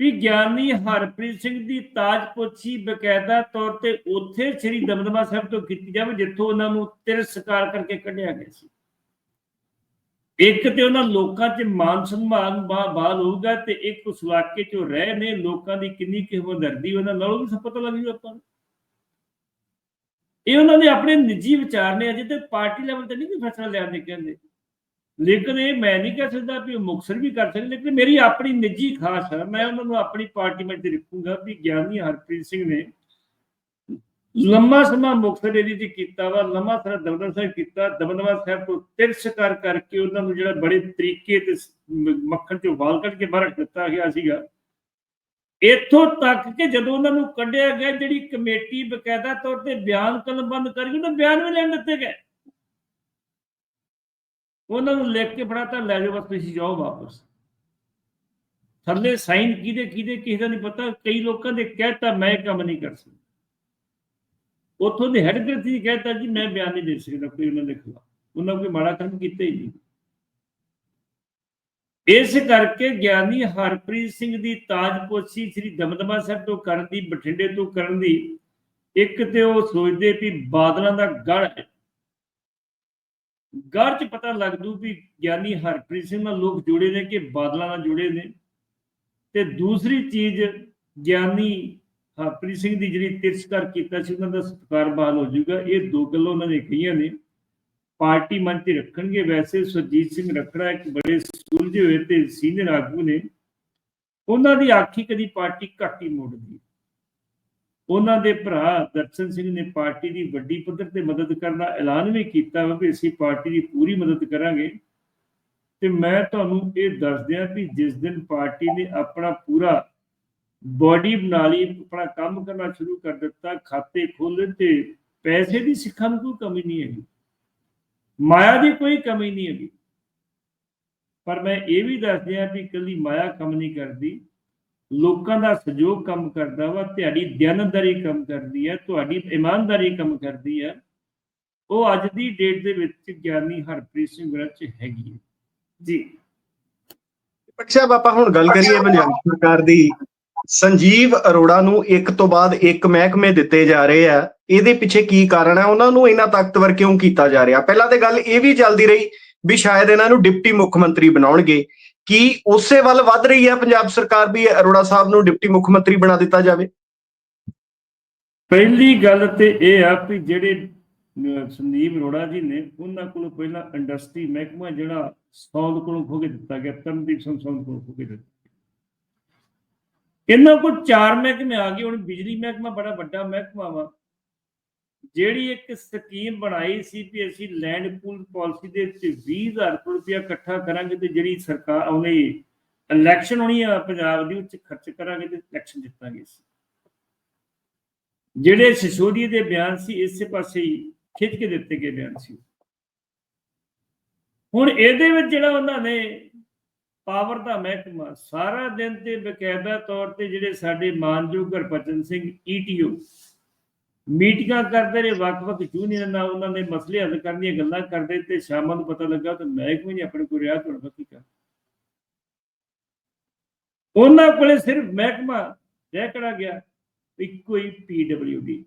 ਵੀ ਗਿਆਨੀ ਹਰਪ੍ਰੀਤ ਸਿੰਘ ਦੀ ਤਾਜਪੋਸ਼ੀ ਬਕਾਇਦਾ ਤੌਰ ਤੇ ਉੱਥੇ ਸ੍ਰੀ ਦਮਦਮਾ ਸਾਹਿਬ ਤੋਂ ਕੀਤੀ ਜਾਵੇ, ਜਿੱਥੋਂ ਉਹਨਾਂ ਨੂੰ ਤਿਰਸਕਾਰ ਕਰਕੇ ਕੱਢਿਆ ਗਿਆ ਸੀ। ਇੱਕ ਤੇ ਉਹਨਾਂ ਲੋਕਾਂ 'ਚ ਮਾਨ ਸਨਮਾਨ ਬਾਲ ਹੋਊਗਾ ਤੇ ਇੱਕ ਉਸ ਇਲਾਕੇ ਚ ਰਹਿ ਨੇ ਲੋਕਾਂ ਦੀ ਕਿੰਨੀ ਕਿ ਹਮਦਰਦੀ ਉਹਨਾਂ ਨਾਲੋਂ ਵੀ ਸਭ ਪਤਾ ਲੱਗ ਆਪਾਂ ਨੂੰ। ਇਹ ਉਹਨਾਂ ਦੇ ਆਪਣੇ ਨਿੱਜੀ ਵਿਚਾਰ ਨੇ, ਅਜੇ ਤੇ ਪਾਰਟੀ ਲੈਵਲ ਤੇ ਨਹੀਂ ਕੋਈ ਫੈਸਲਾ ਲੈਣ ਦੇ ਕਹਿੰਦੇ। ਲੇਕਿਨ ਇਹ ਮੈਂ ਨਹੀਂ ਕਹਿ ਸਕਦਾ ਵੀ ਉਹ ਮੁਕਸਰ ਵੀ ਕਰ ਸਕਦੇ ਲੇਕਿਨ ਮੇਰੀ ਆਪਣੀ ਨਿੱਜੀ ਖਾਸ ਹੈ, ਮੈਂ ਉਹਨਾਂ ਨੂੰ ਆਪਣੀ ਪਾਰਟੀ ਵਿੱਚ ਰੱਖੂੰਗਾ ਵੀ ਗਿਆਨੀ ਹਰਪ੍ਰੀਤ ਸਿੰਘ ਨੇ ਲੰਮਾ ਸਮਾਂ ਮੁਕਤਸਰ ਏਰੀ ਚ ਕੀਤਾ ਵਾ, ਲੰਮਾ ਸਮਾਂ ਦਮਦਮਾ ਸਾਹਿਬ ਕੀਤਾ ਦਮਦਮਾ ਸਾਹਿਬ ਤੋਂ ਤਿਰਸਕਾਰ ਕਰਕੇ ਉਹਨਾਂ ਨੂੰ ਜਿਹੜਾ ਬੜੇ ਤਰੀਕੇ ਤੇ ਮੱਖਣ ਚੋਂ ਵਾਲ ਕੱਢ ਕੇ ਬਾਹਰ ਦਿੱਤਾ ਗਿਆ ਸੀਗਾ। ਇੱਥੋਂ ਤੱਕ ਕਿ ਜਦੋਂ ਉਹਨਾਂ ਨੂੰ ਕੱਢਿਆ ਗਿਆ, ਜਿਹੜੀ ਕਮੇਟੀ ਬਕਾਇਦਾ ਤੌਰ ਤੇ ਬਿਆਨ ਕਲਮਬੰਦ ਕਰ ਗਈ, ਉਹਨਾਂ ਬਿਆਨ ਵੀ ਲੈਣ ਦਿੱਤੇ ਗਏ। ਉਹਨਾਂ ਨੂੰ ਲਿਖ ਕੇ ਫੜਾਤਾ, ਲੈ ਜਾਓ ਬਸ ਤੁਸੀਂ ਜਾਓ ਵਾਪਸ। ਥੱਲੇ ਸਾਈਨ ਕਿਹਦੇ ਕਿਹਦੇ, ਕਿਸੇ ਦਾ ਨਹੀਂ ਪਤਾ, ਕਈ ਲੋਕਾਂ ਦੇ ਕਹਿਤਾ, ਮੈਂ ਕੰਮ ਨਹੀਂ ਕਰ ਸਕਦਾ। ਉੱਥੋਂ ਦੇ ਹੈੱਡ ਗ੍ਰੰਥੀ ਨੇ ਕਹਿਤਾ ਜੀ, ਮੈਂ ਬਿਆਨ ਨਹੀਂ ਦੇ ਸਕਦਾ, ਕੋਈ ਉਹਨਾਂ ਦੇ ਖਿਲਾਫ। ਉਹਨਾਂ ਕੋਈ ਮਾੜਾ ਕੰਮ ਕੀਤਾ ਹੀ ਨਹੀਂ। ਇਸ ਕਰਕੇ ਗਿਆਨੀ ਹਰਪ੍ਰੀਤ ਸਿੰਘ ਦੀ ਤਾਜਪੋਸ਼ੀ ਸ੍ਰੀ ਦਮਦਮਾ ਸਾਹਿਬ ਤੋਂ ਕਰਨ ਦੀ, ਬਠਿੰਡੇ ਤੋਂ ਕਰਨ ਦੀ, ਇੱਕ ਤੇ ਉਹ ਸੋਚਦੇ ਵੀ ਬਾਦਲਾਂ ਦਾ ਗੜ ਹੈ। ਗੜ ਚ ਪਤਾ ਲੱਗ ਜੂ ਵੀ ਗਿਆਨੀ ਹਰਪ੍ਰੀਤ ਸਿੰਘ ਨਾਲ ਲੋਕ ਜੁੜੇ ਨੇ ਕਿ ਬਾਦਲਾਂ ਨਾਲ ਜੁੜੇ ਨੇ। ਤੇ ਦੂਸਰੀ ਚੀਜ਼, ਗਿਆਨੀ ਹਰਪ੍ਰੀਤ ਸਿੰਘ ਦੀ ਜਿਹੜੀ ਤਿਰਸਕਾਰ ਕੀਤਾ ਸੀ, ਉਹਨਾਂ ਦਾ ਸਤਿਕਾਰ ਬਹਾਲ ਹੋ ਜਾਊਗਾ ਇਹ ਦੋ ਗੱਲਾਂ ਉਹਨਾਂ ਨੇ ਕਹੀਆਂ ਨੇ। ਪਾਰਟੀ ਮੰਚ ਰੱਖਣਗੇ ਵੈਸੇ, ਸੁਰਜੀਤ ਸਿੰਘ ਰੱਖੜਾ ਇੱਕ ਬੜੇ ਸੁਲਝੇ ਹੋਏ ਤੇ ਸੀਨੀਅਰ ਆਗੂ ਨੇ। ਉਹਨਾਂ ਦੀ ਆਖੀ ਕਦੀ ਪਾਰਟੀ ਘੱਟ ਹੀ ਮੋੜਦੀ। ਉਹਨਾਂ ਦੇ ਭਰਾ ਦਰਸ਼ਨ ਸਿੰਘ ਨੇ ਪਾਰਟੀ ਦੀ ਵੱਡੀ ਪੱਧਰ ਤੇ ਮਦਦ ਕਰਨ ਦਾ ਐਲਾਨ ਵੀ ਕੀਤਾ ਵਾ ਵੀ ਅਸੀਂ ਪਾਰਟੀ ਦੀ ਪੂਰੀ ਮਦਦ ਕਰਾਂਗੇ। ਤੇ ਮੈਂ ਤੁਹਾਨੂੰ ਇਹ ਦੱਸ ਦਿਆਂ ਕਿ ਜਿਸ ਦਿਨ ਪਾਰਟੀ ਨੇ ਆਪਣਾ ਪੂਰਾ ਬੋਡੀ ਬਣਾ ਲਈ, ਆਪਣਾ ਕੰਮ ਕਰਨਾ ਸ਼ੁਰੂ ਕਰ ਦਿੱਤਾ, ਖਾਤੇ ਖੋਲ੍ਹੇ ਤੇ ਪੈਸੇ ਦੀ ਸਿੱਖਾਂ ਨੂੰ ਕੋਈ ਕਮੀ ਨਹੀਂ ਹੈਗੀ। ਮਾਇਆ ਦੀ ਕੋਈ ਕਮੀ ਨਹੀਂ ਹੈਗੀ। ਪਰ ਮੈਂ ਇਹ ਵੀ ਦੱਸ ਦਿਆਂ ਵੀ ਇਕੱਲੀ ਮਾਇਆ ਕੰਮ ਨਹੀਂ ਕਰਦੀ। ਲੋਕਾਂ ਦਾ ਸਹਿਯੋਗ ਕੰਮ ਕਰਦਾ ਵਾ ਤੁਹਾਡੀ ਦਿਆਨਤਦਾਰੀ ਕੰਮ ਕਰਦੀ ਹੈ ਤੁਹਾਡੀ ਇਮਾਨਦਾਰੀ ਕੰਮ ਕਰਦੀ ਹੈ ਉਹ ਅੱਜ ਦੀ ਡੇਟ ਦੇ ਵਿੱਚ ਗਿਆਨੀ ਹਰਪ੍ਰੀਤ ਸਿੰਘ ਗੁਰਾਂ ਚ ਹੈਗੀ ਹੈ ਜੀ। ਪਕਸ਼ਾ ਬਾਪਾ ਹੁਣ ਗੱਲ ਕਰੀਏ ਪੰਜਾਬ ਸਰਕਾਰ ਦੀ। ਸੰਜੀਵ ਅਰੋੜਾ ਨੂੰ ਇੱਕ ਤੋਂ ਬਾਅਦ ਇੱਕ ਮਹਿਕਮੇ ਦਿੱਤੇ ਜਾ ਰਹੇ ਆ। ਇਹਦੇ ਪਿੱਛੇ ਕੀ ਕਾਰਨ ਹੈ ਉਹਨਾਂ ਨੂੰ ਇੰਨਾ ਤਾਕਤਵਰ ਕਿਉਂ ਕੀਤਾ ਜਾ ਰਿਹਾ? ਪਹਿਲਾਂ ਤੇ ਗੱਲ ਇਹ ਵੀ ਚੱਲਦੀ ਰਹੀ ਵੀ ਸ਼ਾਇਦ ਇਹਨਾਂ ਨੂੰ ਡਿਪਟੀ ਮੁੱਖ ਮੰਤਰੀ ਬਣਾਉਣਗੇ। ਕੀ ਉਸੇ ਵੱਲ ਵੱਧ ਰਹੀ ਹੈ ਪੰਜਾਬ ਸਰਕਾਰ ਵੀ ਅਰੋੜਾ ਸਾਹਿਬ ਨੂੰ ਡਿਪਟੀ ਮੁੱਖ ਮੰਤਰੀ ਬਣਾ ਦਿੱਤਾ ਜਾਵੇ? ਪਹਿਲੀ ਗੱਲ ਤੇ ਇਹ ਆ ਵੀ ਜਿਹੜੇ ਸੰਦੀਪ ਅਰੋੜਾ ਜੀ ਨੇ, ਉਹਨਾਂ ਕੋਲੋਂ ਪਹਿਲਾਂ ਇੰਡਸਟਰੀ ਮਹਿਕਮਾ ਜਿਹੜਾ ਸੌਂਦ ਕੋਲੋਂ ਖੋਗੇ ਦਿੱਤਾ ਗਿਆ, ਤਰਨਦੀਪ ਸਿੰਘ ਸੌਂਦ ਕੋਲੋਂ ਖੋ ਦਿੱਤਾ। ਇਹਨਾਂ ਕੋਲ ਚਾਰ ਮਹਿਕਮੇ ਆ ਗਏ, ਹੁਣ ਬਿਜਲੀ ਮਹਿਕਮਾ ਬੜਾ ਵੱਡਾ ਮਹਿਕਮਾ ਵਾ। ਜਿਹੜੀ ਇੱਕ ਸਕੀਮ ਬਣਾਈ ਸੀ ਵੀ ਅਸੀਂ ਲੈਂਡ ਪੂਲ ਪਾਲਿਸੀ ਦੇ ਵਿੱਚ 20000 ਕਰੋੜ ਇਕੱਠਾ ਕਰਾਂਗੇ ਤੇ ਜਿਹੜੀ ਸਰਕਾਰ ਆਉਣੀ ਇਲੈਕਸ਼ਨ ਹੋਣੀ ਆ ਪੰਜਾਬ ਦੀ ਉੱਚ ਖਰਚ ਕਰਾਂਗੇ ਤੇ ਇਲੈਕਸ਼ਨ ਜਿੱਤਾਂਗੇ ਜਿਹੜੇ ਸਿਸੋਦੀਆ ਦੇ ਬਿਆਨ ਸੀ, ਇਸੇ ਪਾਸੇ ਹੀ ਖਿੱਚ ਕੇ ਦਿੱਤੇ ਗਏ ਬਿਆਨ ਸੀ। ਹੁਣ ਇਹਦੇ ਵਿੱਚ ਜਿਹੜਾ ਉਹਨਾਂ ਨੇ ਪਾਵਰ ਦਾ ਮਹਿਕਮਾ, ਸਾਰਾ ਦਿਨ ਤੇ ਬਕਾਇਦਾ ਤੌਰ ਤੇ ਜਿਹੜੇ ਸਾਡੇ ਮਾਨਯੋਗ ਹਰਭਜਨ ਸਿੰਘ ਈਟੀਓ ਮੀਟਿੰਗਾਂ ਕਰਦੇ ਰਹੇ, ਵੱਖ-ਵੱਖ ਯੂਨੀਅਨਾਂ ਨਾਲ ਉਹਨਾਂ ਨੇ ਮਸਲੇ ਹੱਲ ਕਰਨ ਦੀਆਂ ਗੱਲਾਂ ਕਰਦੇ ਤੇ ਸ਼ਾਮਾਂ ਨੂੰ ਪਤਾ ਲੱਗਾ ਤੇ ਮਹਿਕਮੇ ਨਹੀਂ ਆਪਣੇ ਕੋਲ ਰਿਹਾ, ਤੁਹਾਡਾ ਕੀ ਕਰ? ਉਹਨਾਂ ਕੋਲੇ ਸਿਰਫ ਮਹਿਕਮਾ ਰਹਿ ਕਿਹੜਾ ਗਿਆ, ਇੱਕੋ ਹੀ ਪੀਡਬਲਯੂਡੀ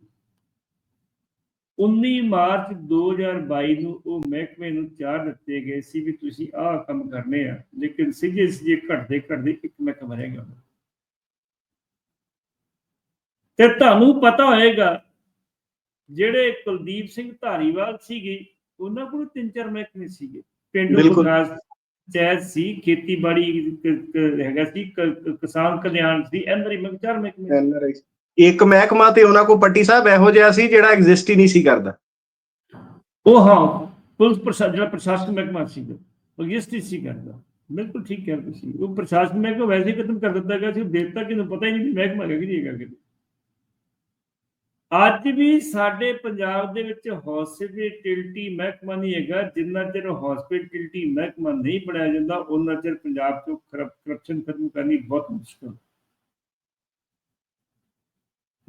19 ਮਾਰਚ 2022 ਨੂੰ ਉਹ ਮਹਿਕਮੇ ਨੂੰ ਚਾਰ ਦਿੱਤੇ ਗਏ ਸੀ ਵੀ ਤੁਸੀਂ ਆਹ ਕੰਮ ਕਰਨੇ ਆ, ਲੇਕਿਨ ਸਿੱਧੇ ਸਿੱਧੇ ਘਟਦੇ ਘਟਦੇ ਇੱਕ ਮਹਿਕਮਾ ਰਹਿ ਗਿਆ। ਤੇ ਤੁਹਾਨੂੰ ਪਤਾ ਹੋਏਗਾ ਜਿਹੜੇ ਕੁਲਦੀਪ ਸਿੰਘ ਧਾਰੀਵਾਲ ਸੀਗੇ ਉਹਨਾਂ ਕੋਲ ਤਿੰਨ ਚਾਰ ਮਹਿਕਮੇ ਸੀਗੇ। ਪਿੰਡੂ। ਵਿਕਾਸ ਪੰਚਾਇਤ ਸੀ ਖੇਤੀਬਾੜੀ ਕ- ਕ- ਹੈਗਾ ਸੀ ਕ- ਕ- ਕਿਸਾਨ ਕਲਿਆਣ ਸੀ ਅੰਦਰ ਹੀ ਮੈਂ ਚਾਰ ਮਹਿਕਮੇ ਇੱਕ ਮਹਿਕਮਾ ਤੇ ਉਹਨਾਂ ਕੋਲ ਪੱਟੀ ਸਾਹਿਬ ਇਹੋ ਜਿਹਾ ਸੀ ਜਿਹੜਾ ਐਗਜ਼ਿਸਟ ਹੀ ਨਹੀਂ ਸੀ ਕਰਦਾ। ਉਹ ਹਾਂ ਪੁਲਿਸ ਪ੍ਰਸ਼ਾਸਨ ਜਿਹੜਾ ਪ੍ਰਸ਼ਾਸਨ ਮਹਿਕਮਾ ਸੀ ਉਹ ਯਸਟਿਸੀ ਕਰਦਾ। ਬਿਲਕੁਲ ਠੀਕ ਕਹਿ ਰਹੇ ਸੀ ਉਹ ਪ੍ਰਸ਼ਾਸਨ ਮਹਿਕਮਾ ਵੈਸੇ ਹੀ ਖਤਮ ਕਰ ਦਿੱਤਾ ਗਿਆ ਸੀ ਦੇਵਤਾ ਕਿਨੂੰ ਪਤਾ ਹੀ ਨਹੀਂ ਮਹਿਕਮਾ ਹੈਗਾ ਕਿ ਨਹੀਂ ਹੈਗਾ ਕਿਤੇ ਅੱਜ ਵੀ ਸਾਡੇ ਪੰਜਾਬ ਦੇ ਵਿੱਚ ਹੌਸਪਿਟੈਲਿਟੀ ਮਹਿਕਮਾ ਨਹੀਂ ਹੈਗਾ, ਜਿੰਨਾ ਚਿਰ ਹੌਸਪਿਟੈਲਿਟੀ ਮਹਿਕਮਾ ਨਹੀਂ ਬਣਾਇਆ ਜਾਂਦਾ ਉਹਨਾਂ ਚਿਰ ਪੰਜਾਬ ਤੋਂ ਕਰਪਸ਼ਨ ਖਤਮ ਕਰਨੀ ਬਹੁਤ ਮੁਸ਼ਕਲ।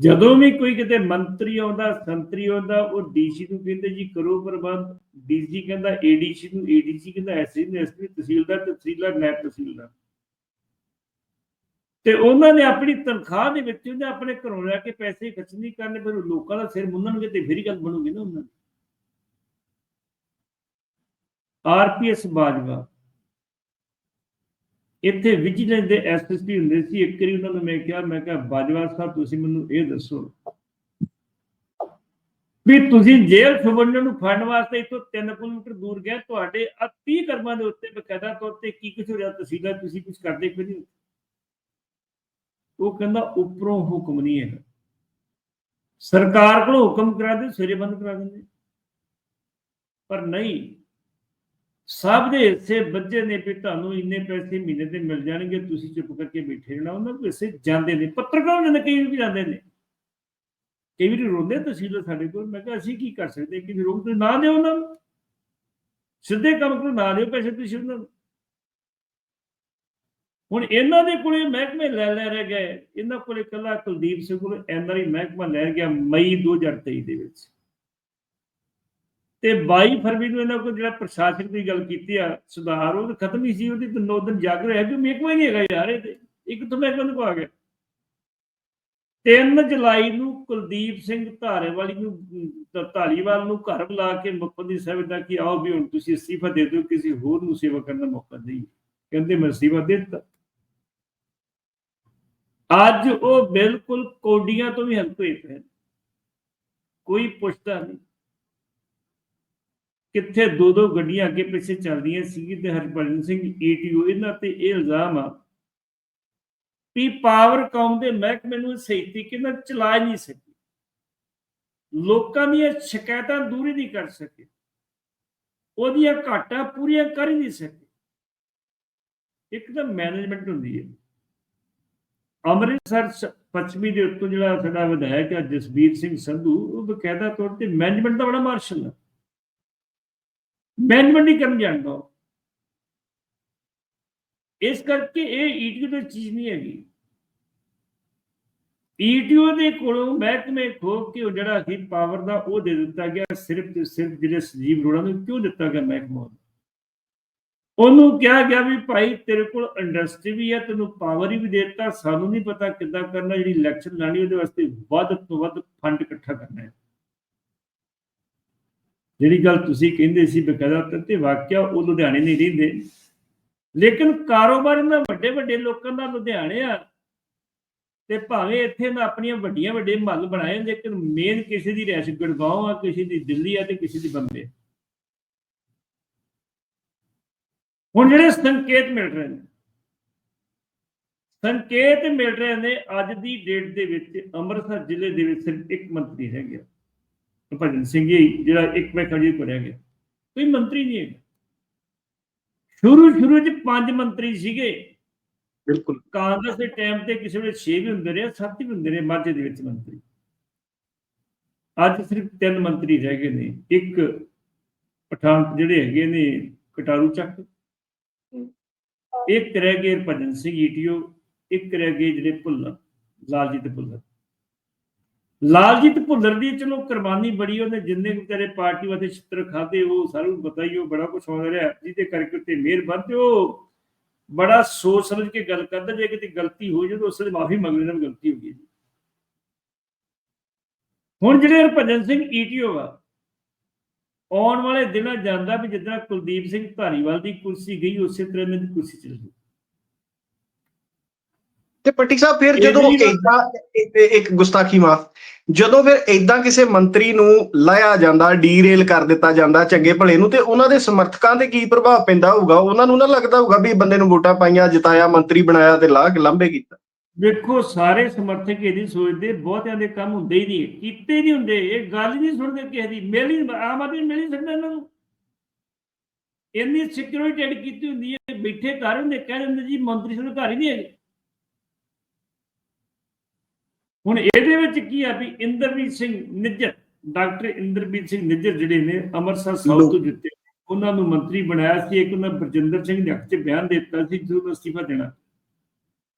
ਜਦੋਂ ਵੀ ਕੋਈ ਕਿਤੇ ਮੰਤਰੀ ਆਉਂਦਾ, ਸੰਤਰੀ ਆਉਂਦਾ, ਉਹ ਡੀਸੀ ਨੂੰ ਕਹਿੰਦੇ, ਜੀ ਕਰੋ ਪ੍ਰਬੰਧ। ਡੀਸੀ ਕਹਿੰਦਾ ਏਡੀਸੀ ਨੂੰ ਏਡੀਸੀ ਕਹਿੰਦਾ ਐਸਸੀ ਨੂੰ ਐਸਪੀ ਤਹਿਸੀਲਦਾਰ ਤਹਿਸੀਲਦਾਰ ਨਾਇਬ ਤਹਿਸੀਲਦਾਰ। ਤੇ ਉਹਨਾਂ ਨੇ ਆਪਣੀ ਤਨਖਾਹ ਦੇ ਵਿੱਚ ਉਹਨੇ ਆਪਣੇ ਘਰੋਂ ਲੈ ਕੇ ਪੈਸੇ ਖਰਚ ਨਹੀਂ ਕਰਨੇ, ਫਿਰ ਲੋਕਾਂ ਦਾ ਸਿਰ ਮੁੰਨਣਗੇ ਤੇ ਫਿਰ ਗੱਲ ਬਣੂਗੀ ਨਾ ਉਹਨਾਂ ਦੀ। ਆਰਪੀਐਸ ਬਾਜਵਾ। ਇੱਥੇ ਵਿਜੀਲੈਂਸ ਦੇ ਐਸਐਸਪੀ ਹੁੰਦੇ ਸੀ। ਇੱਕ ਵਾਰੀ ਉਹਨਾਂ ਨੂੰ ਮੈਂ ਕਿਹਾ ਮੈਂ ਕਿਹਾ, ਬਾਜਵਾ ਸਾਹਿਬ, ਤੁਸੀਂ ਮੈਨੂੰ ਇਹ ਦੱਸੋ ਵੀ ਤੁਸੀਂ ਜੇਲ੍ਹ ਸੁਬੰਧਨ ਨੂੰ ਫੜਨ ਵਾਸਤੇ ਇੱਥੋਂ 3 ਕਿਲੋਮੀਟਰ ਦੂਰ ਗਏ, ਤੁਹਾਡੇ ਆ 30 ਕਰਮਾਂ ਦੇ ਉੱਤੇ ਬਕਾਇਦਾ ਤੌਰ ਤੇ ਕੀ ਕੁਝ ਹੋ ਰਿਹਾ? ਤਹਿਸੀਲਦਾਰ, ਤੁਸੀਂ ਕੁਝ ਕਰਦੇ ਕਿਉਂ ਨਹੀਂ? ਉਹ ਕਹਿੰਦਾ ਉੱਪਰੋਂ ਹੁਕਮ ਨਹੀਂ ਹੈਗਾ। ਸਰਕਾਰ ਕੋਲੋਂ ਹੁਕਮ ਕਰਾ ਦੇ ਸਵੇਰੇ ਬੰਦ ਕਰਾ ਦਿੰਦੇ। ਪਰ ਨਹੀਂ, ਸਭ ਦੇ ਹਿੱਸੇ ਬੱਜੇ ਨੇ ਵੀ ਤੁਹਾਨੂੰ ਇੰਨੇ ਪੈਸੇ ਮਹੀਨੇ ਤੇ ਮਿਲ ਜਾਣਗੇ, ਤੁਸੀਂ ਚੁੱਪ ਕਰਕੇ ਬੈਠੇ ਰਹਿਣਾ। ਉਹਨਾਂ ਨੂੰ ਹਿੱਸੇ ਜਾਂਦੇ ਨੇ। ਪੱਤਰਕਾਰ ਨੇ ਕਈ ਵੀ ਜਾਂਦੇ ਨੇ। ਕਈ ਵਾਰੀ ਰੋਂਦੇ ਤਹਿਸੀਲਦਾਰ ਸਾਡੇ ਕੋਲ। ਮੈਂ ਕਿਹਾ, ਅਸੀਂ ਕੀ ਕਰ ਸਕਦੇ? ਕਿ ਰੋਕ ਤੇ ਨਾ ਦਿਓ ਉਹਨਾਂ ਨੂੰ। ਸਿੱਧੇ ਕੰਮ ਕਰੋ ਨਾ ਦਿਓ ਪੈਸੇ ਤੁਸੀਂ ਉਹਨਾਂ ਨੂੰ। ਹੁਣ ਇਹਨਾਂ ਦੇ ਕੋਲੇ ਮਹਿਕਮੇ ਲੈ ਲੈ ਰਹਿ ਗਏ। ਇਹਨਾਂ ਕੋਲੇ ਕੱਲਾ ਕੁਲਦੀਪ ਸਿੰਘ ਕੋਲ ਐਨਆਰਆਈ ਮਹਿਕਮਾ ਲੈ ਗਿਆ ਮਈ 2023 ਦੇ ਵਿੱਚ। ਤੇ 22 ਫਰਵਰੀ ਨੂੰ ਇਹਨਾਂ ਕੋਲ ਜਿਹੜਾ ਪ੍ਰਸ਼ਾਸਕ ਦੀ ਗੱਲ ਕੀਤੀ ਆ ਸੁਧਾਰ ਉਹ ਖਤਮ ਹੀ ਸੀ ਉਹਦੀ ਨੌ ਦਿਨ ਜਾਗ ਰਿਹਾ ਕਿ ਮਹਿਕਮਾ ਹੀ ਨਹੀਂ ਹੈਗਾ ਯਾਰ ਇਹ ਤੇ। ਇੱਕ ਤੋਂ ਮਹਿਕਮਾ ਨੂੰ ਆ ਗਿਆ। 3 ਜੁਲਾਈ ਨੂੰ ਕੁਲਦੀਪ ਸਿੰਘ ਧਾਰੇਵਾਲੀ ਨੂੰ ਅਮ, ਧਾਲੀਵਾਲ ਨੂੰ ਘਰ ਬੁਲਾ ਕੇ ਮੁਖਮੰਤਰੀ ਸਾਹਿਬ ਦਾ ਕਿ ਆਓ ਵੀ ਹੁਣ ਤੁਸੀਂ ਅਸਤੀਫਾ ਦੇ ਦਿਓ ਕਿਸੇ ਹੋਰ ਨੂੰ ਸੇਵਾ ਕਰਨ ਦਾ ਮੌਕਾ ਦੇਈ ਕਹਿੰਦੇ ਮੈਂ ਅਸਤੀਫਾ ਦੇ ਦਿੱਤਾ। ਅੱਜ ਉਹ ਬਿਲਕੁਲ ਕੋਡੀਆਂ ਤੋਂ ਵੀ ਹਲਕ ਹੋਏ ਪਏ ਕੋਈ ਪੁੱਛਦਾ ਨਹੀਂ। ਕਿੱਥੇ ਦੋ ਦੋ ਗੱਡੀਆਂ ਅੱਗੇ ਪਿੱਛੇ ਚੱਲਦੀਆਂ ਸੀ ਤੇ ਹਰਭਜਨ ਸਿੰਘ ਈਟੀਓ ਇਹਨਾਂ ਤੇ ਇਹ ਇਲਜ਼ਾਮ ਆ ਵੀ ਪਾਵਰ ਕਾਮ ਦੇ ਮਹਿਕਮੇ ਨੂੰ ਸਹੀ ਤਰੀਕੇ ਨਾਲ ਚਲਾ ਨਹੀਂ ਸਕੀ। ਲੋਕਾਂ ਦੀਆਂ ਸ਼ਿਕਾਇਤਾਂ ਦੂਰੀ ਨਹੀਂ ਕਰ ਸਕੇ। ਉਹਦੀਆਂ ਘਾਟਾਂ ਪੂਰੀਆਂ ਕਰ ਹੀ ਨਹੀਂ ਸਕੇ। ਇੱਕ ਤਾਂ ਮੈਨੇਜਮੈਂਟ ਹੁੰਦੀ ਹੈ। ਅੰਮ੍ਰਿਤਸਰ ਪੱਛਮੀ ਦੇ ਉੱਤੋਂ ਜਿਹੜਾ ਸਾਡਾ ਵਿਧਾਇਕ ਹੈ ਜਸਬੀਰ ਸਿੰਘ ਸੰਧੂ, ਉਹ ਬਕਾਇਦਾ ਤੌਰ ਤੇ ਮੈਨੇਜਮੈਂਟ ਦਾ ਬੜਾ ਮਾਰਸ਼ਲ ਹੈ ਮੈਨੇਜਮੈਂਟ ਹੀ ਕਰਨ ਜਾਣਦਾ ਉਹ। ਇਸ ਕਰਕੇ ਇਹ ਈਟੀਓ ਦੀ ਚੀਜ਼ ਨਹੀਂ ਹੈਗੀ ਈਟੀਓ ਦੇ ਕੋਲੋਂ ਮਹਿਕਮੇ ਖੋ ਕੇ ਉਹ ਜਿਹੜਾ ਹੀ ਪਾਵਰ ਦਾ ਉਹ ਦੇ ਦਿੱਤਾ ਗਿਆ, ਸਿਰਫ ਤੇ ਸਿਰਫ ਜਿਹੜੇ ਸੰਜੀਵ ਰੋੜਾ ਨੂੰ ਕਿਉਂ ਦਿੱਤਾ ਗਿਆ ਮਹਿਕਮਾ ਨੂੰ? ਉਹਨੂੰ ਕਿਹਾ ਗਿਆ ਵੀ ਭਾਈ ਤੇਰੇ ਕੋਲ ਇੰਡਸਟਰੀ ਵੀ ਹੈ, ਤੈਨੂੰ ਪਾਵਰ ਹੀ ਵੀ ਦੇ ਦਿੱਤਾ, ਸਾਨੂੰ ਨਹੀਂ ਪਤਾ ਕਿੱਦਾਂ ਕਰਨਾ, ਜਿਹੜੀ ਇਲੈਕਸ਼ਨ ਲਾਣੀ ਉਹਦੇ ਵਾਸਤੇ ਵੱਧ ਤੋਂ ਵੱਧ ਫੰਡ ਇਕੱਠਾ ਕਰਨਾ ਹੈ। ਜਿਹੜੀ ਗੱਲ ਤੁਸੀਂ ਕਹਿੰਦੇ ਸੀ ਬਕਾਇਦਾ ਤੇ ਵਾਕਿਆ ਉਹ ਲੁਧਿਆਣੇ ਨਹੀਂ ਰਹਿੰਦੇ। ਲੇਕਿਨ ਕਾਰੋਬਾਰ ਇਹਨਾਂ ਵੱਡੇ ਵੱਡੇ ਲੋਕਾਂ ਦਾ ਲੁਧਿਆਣੇ ਆ, ਤੇ ਭਾਵੇਂ ਇੱਥੇ ਨਾ ਆਪਣੀਆਂ ਵੱਡੀਆਂ ਵੱਡੇ ਮਹੱਲ ਬਣਾਏ, ਲੇਕਿਨ ਮੇਨ ਕਿਸੇ ਦੀ ਰਿਹਾਇਸ਼ ਗੁੜਗਾਉਂ ਆ, ਕਿਸੇ ਦੀ ਦਿੱਲੀ ਆ ਤੇ ਕਿਸੇ ਦੀ ਬੰਬੇ। ਹੁਣ ਜਿਹੜੇ ਸੰਕੇਤ ਮਿਲ ਰਹੇ ਨੇ ਸੰਕੇਤ ਮਿਲ ਰਹੇ ਨੇ ਅੱਜ ਦੀ ਡੇਟ ਦੇ ਵਿੱਚ ਅੰਮ੍ਰਿਤਸਰ ਜ਼ਿਲ੍ਹੇ ਦੇ ਵਿੱਚ ਸਿਰਫ ਇੱਕ ਮੰਤਰੀ ਰਹਿ ਗਿਆ ਭਜਨ ਸਿੰਘ ਹੀ ਜਿਹੜਾ ਇੱਕ ਮੈਂ ਖੜੀ ਕੋ ਰਹਿ ਗਿਆ ਕੋਈ ਮੰਤਰੀ ਨਹੀਂ ਹੈ ਸ਼ੁਰੂ ਸ਼ੁਰੂ ਚ ਪੰਜ ਮੰਤਰੀ ਸੀਗੇ। ਬਿਲਕੁਲ। ਕਾਂਗਰਸ ਦੇ ਟਾਈਮ ਤੇ ਕਿਸੇ ਵੇਲੇ 6 ਵੀ ਹੁੰਦੇ ਰਹੇ 7 ਵੀ ਹੁੰਦੇ ਰਹੇ ਮਾਝੇ ਦੇ ਵਿੱਚ ਮੰਤਰੀ। ਅੱਜ ਸਿਰਫ ਤਿੰਨ ਮੰਤਰੀ ਰਹਿ ਗਏ ਨੇ। ਇੱਕ ਪਠਾਨ ਜਿਹੜੇ ਹੈਗੇ ਨੇ ਕਟਾਰੂ ਚੱਕ ਇੱਕ ਰਹਿ ਗਏ ਭਜਨ ਸਿੰਘ ਈਟੀਓ, ਇੱਕ ਰਹਿ ਗਏ ਜਿਹੜੇ ਭੁੱਲਰ, ਲਾਲਜੀਤ ਭੁੱਲਰ। ਲਾਲਜੀਤ ਭੁੱਲਰ ਦੀ ਚਲੋ ਕੁਰਬਾਨੀ ਬੜੀ, ਉਹਨੇ ਜਿੰਨੇ ਵੀ ਤੇਰੇ ਪਾਰਟੀ ਵਾਸਤੇ ਛਿੱਤਰ ਖਾਦੇ ਉਹ ਸਾਰਿਆਂ ਨੂੰ ਪਤਾ ਹੀ ਉਹ ਬੜਾ ਕੁਝ ਆਉਂਦਾ ਰਿਹਾ, ਜਿਹਦੇ ਕਰਕੇ ਉੱਤੇ ਮਿਹਰਬਾਨ ਤੇ ਉਹ ਬੜਾ ਸੋਚ ਸਮਝ ਕੇ ਗੱਲ ਕਰਦਾ, ਜੇ ਕਿਤੇ ਗਲਤੀ ਹੋ ਜਾਏ ਤਾਂ ਉਸ ਦੀ ਮਾਫੀ ਮੰਗਣੇ ਨਾਲ ਗਲਤੀ ਹੋ ਗਈ। ਹੁਣ ਜਿਹੜੇ ਹਰਭਜਨ ਸਿੰਘ ਈਟੀਓ ਆ ਆਉਣ ਵਾਲੇ ਦਿਨਾਂ ਜਾਂਦਾ ਵੀ ਜਿੱਦਾਂ ਕੁਲਦੀਪ ਸਿੰਘ ਧਾਰੀਵਾਲ ਦੀ ਕੁਰਸੀ ਗਈ ਉਸੇ ਤਰ੍ਹਾਂ ਇਹਨਾਂ ਦੀ ਕੁਰਸੀ ਚੱਲ ਗਈ। ਤੇ ਪੱਟੀ ਸਾਹਿਬ ਫਿਰ ਜਦੋਂ ਇਦਾਂ ਇੱਕ ਗੁਸਤਾਖੀ ਮਾਫ। ਜਦੋਂ ਫਿਰ ਇਦਾਂ ਕਿਸੇ ਮੰਤਰੀ ਨੂੰ ਲਾਇਆ ਜਾਂਦਾ ਡੀਰੇਲ ਕਰ ਦਿੱਤਾ ਜਾਂਦਾ ਚੰਗੇ ਭਲੇ ਨੂੰ ਤੇ ਉਹਨਾਂ ਦੇ ਸਮਰਥਕਾਂ ਤੇ ਕੀ ਪ੍ਰਭਾਵ ਪੈਂਦਾ ਹੋਊਗਾ? ਉਹਨਾਂ ਨੂੰ ਨਾ ਲੱਗਦਾ ਹੋਊਗਾ ਵੀ ਬੰਦੇ ਨੂੰ ਵੋਟਾਂ ਪਾਈਆਂ ਜਿਤਾਇਆ ਮੰਤਰੀ ਬਣਾਇਆ ਤੇ ਲਾਹ ਕੇ ਲਾਂਭੇ ਕੀਤਾ। ਵੇਖੋ ਸਾਰੇ ਸਮਰਥਕ ਇਹ ਨਹੀਂ ਸੋਚਦੇ ਬਹੁਤਿਆਂ ਦੇ ਕੰਮ ਹੁੰਦੇ ਹੀ ਨਹੀਂ ਕੀਤੇ ਨਹੀਂ ਹੁੰਦੇ ਇਹ ਗੱਲ ਨਹੀਂ ਸੁਣਦੇ ਕਿਸੇ ਦੀ ਮਿਲ ਹੀ ਆਮ ਆਦਮੀ ਮਿਲ ਹੀ ਸਕਦਾ ਇਹਨਾਂ ਨੂੰ। ਇੰਨੀ ਸਿਕਿਉਰਿਟੀ ਐਡ ਕੀਤੀ ਹੁੰਦੀ ਹੈ ਬੈਠੇ ਘਰ ਹੁੰਦੇ ਕਹਿ ਦਿੰਦੇ ਜੀ ਮੰਤਰੀ ਸਾਹਿਬ ਘਰ ਹੀ ਨਹੀਂ ਹੈਗੇ। ਹੁਣ ਇਹਦੇ ਵਿੱਚ ਕੀ ਆ ਵੀ ਇੰਦਰਬੀਰ ਸਿੰਘ ਨਿੱਜਰ ਡਾਕਟਰ ਇੰਦਰਬੀਰ ਸਿੰਘ ਨਿੱਜਰ ਜਿਹੜੇ ਨੇ ਅੰਮ੍ਰਿਤਸਰ ਸਾਊਥ ਤੋਂ ਜਿੱਤੇ ਉਹਨਾਂ ਨੂੰ ਮੰਤਰੀ ਬਣਾਇਆ ਸੀ ਇੱਕ ਉਹਨਾਂ ਬਰਜਿੰਦਰ ਸਿੰਘ ਦੇ ਹੱਕ 'ਚ ਬਿਆਨ ਦਿੱਤਾ ਸੀ ਜਦੋਂ ਅਸਤੀਫਾ ਦੇਣਾ।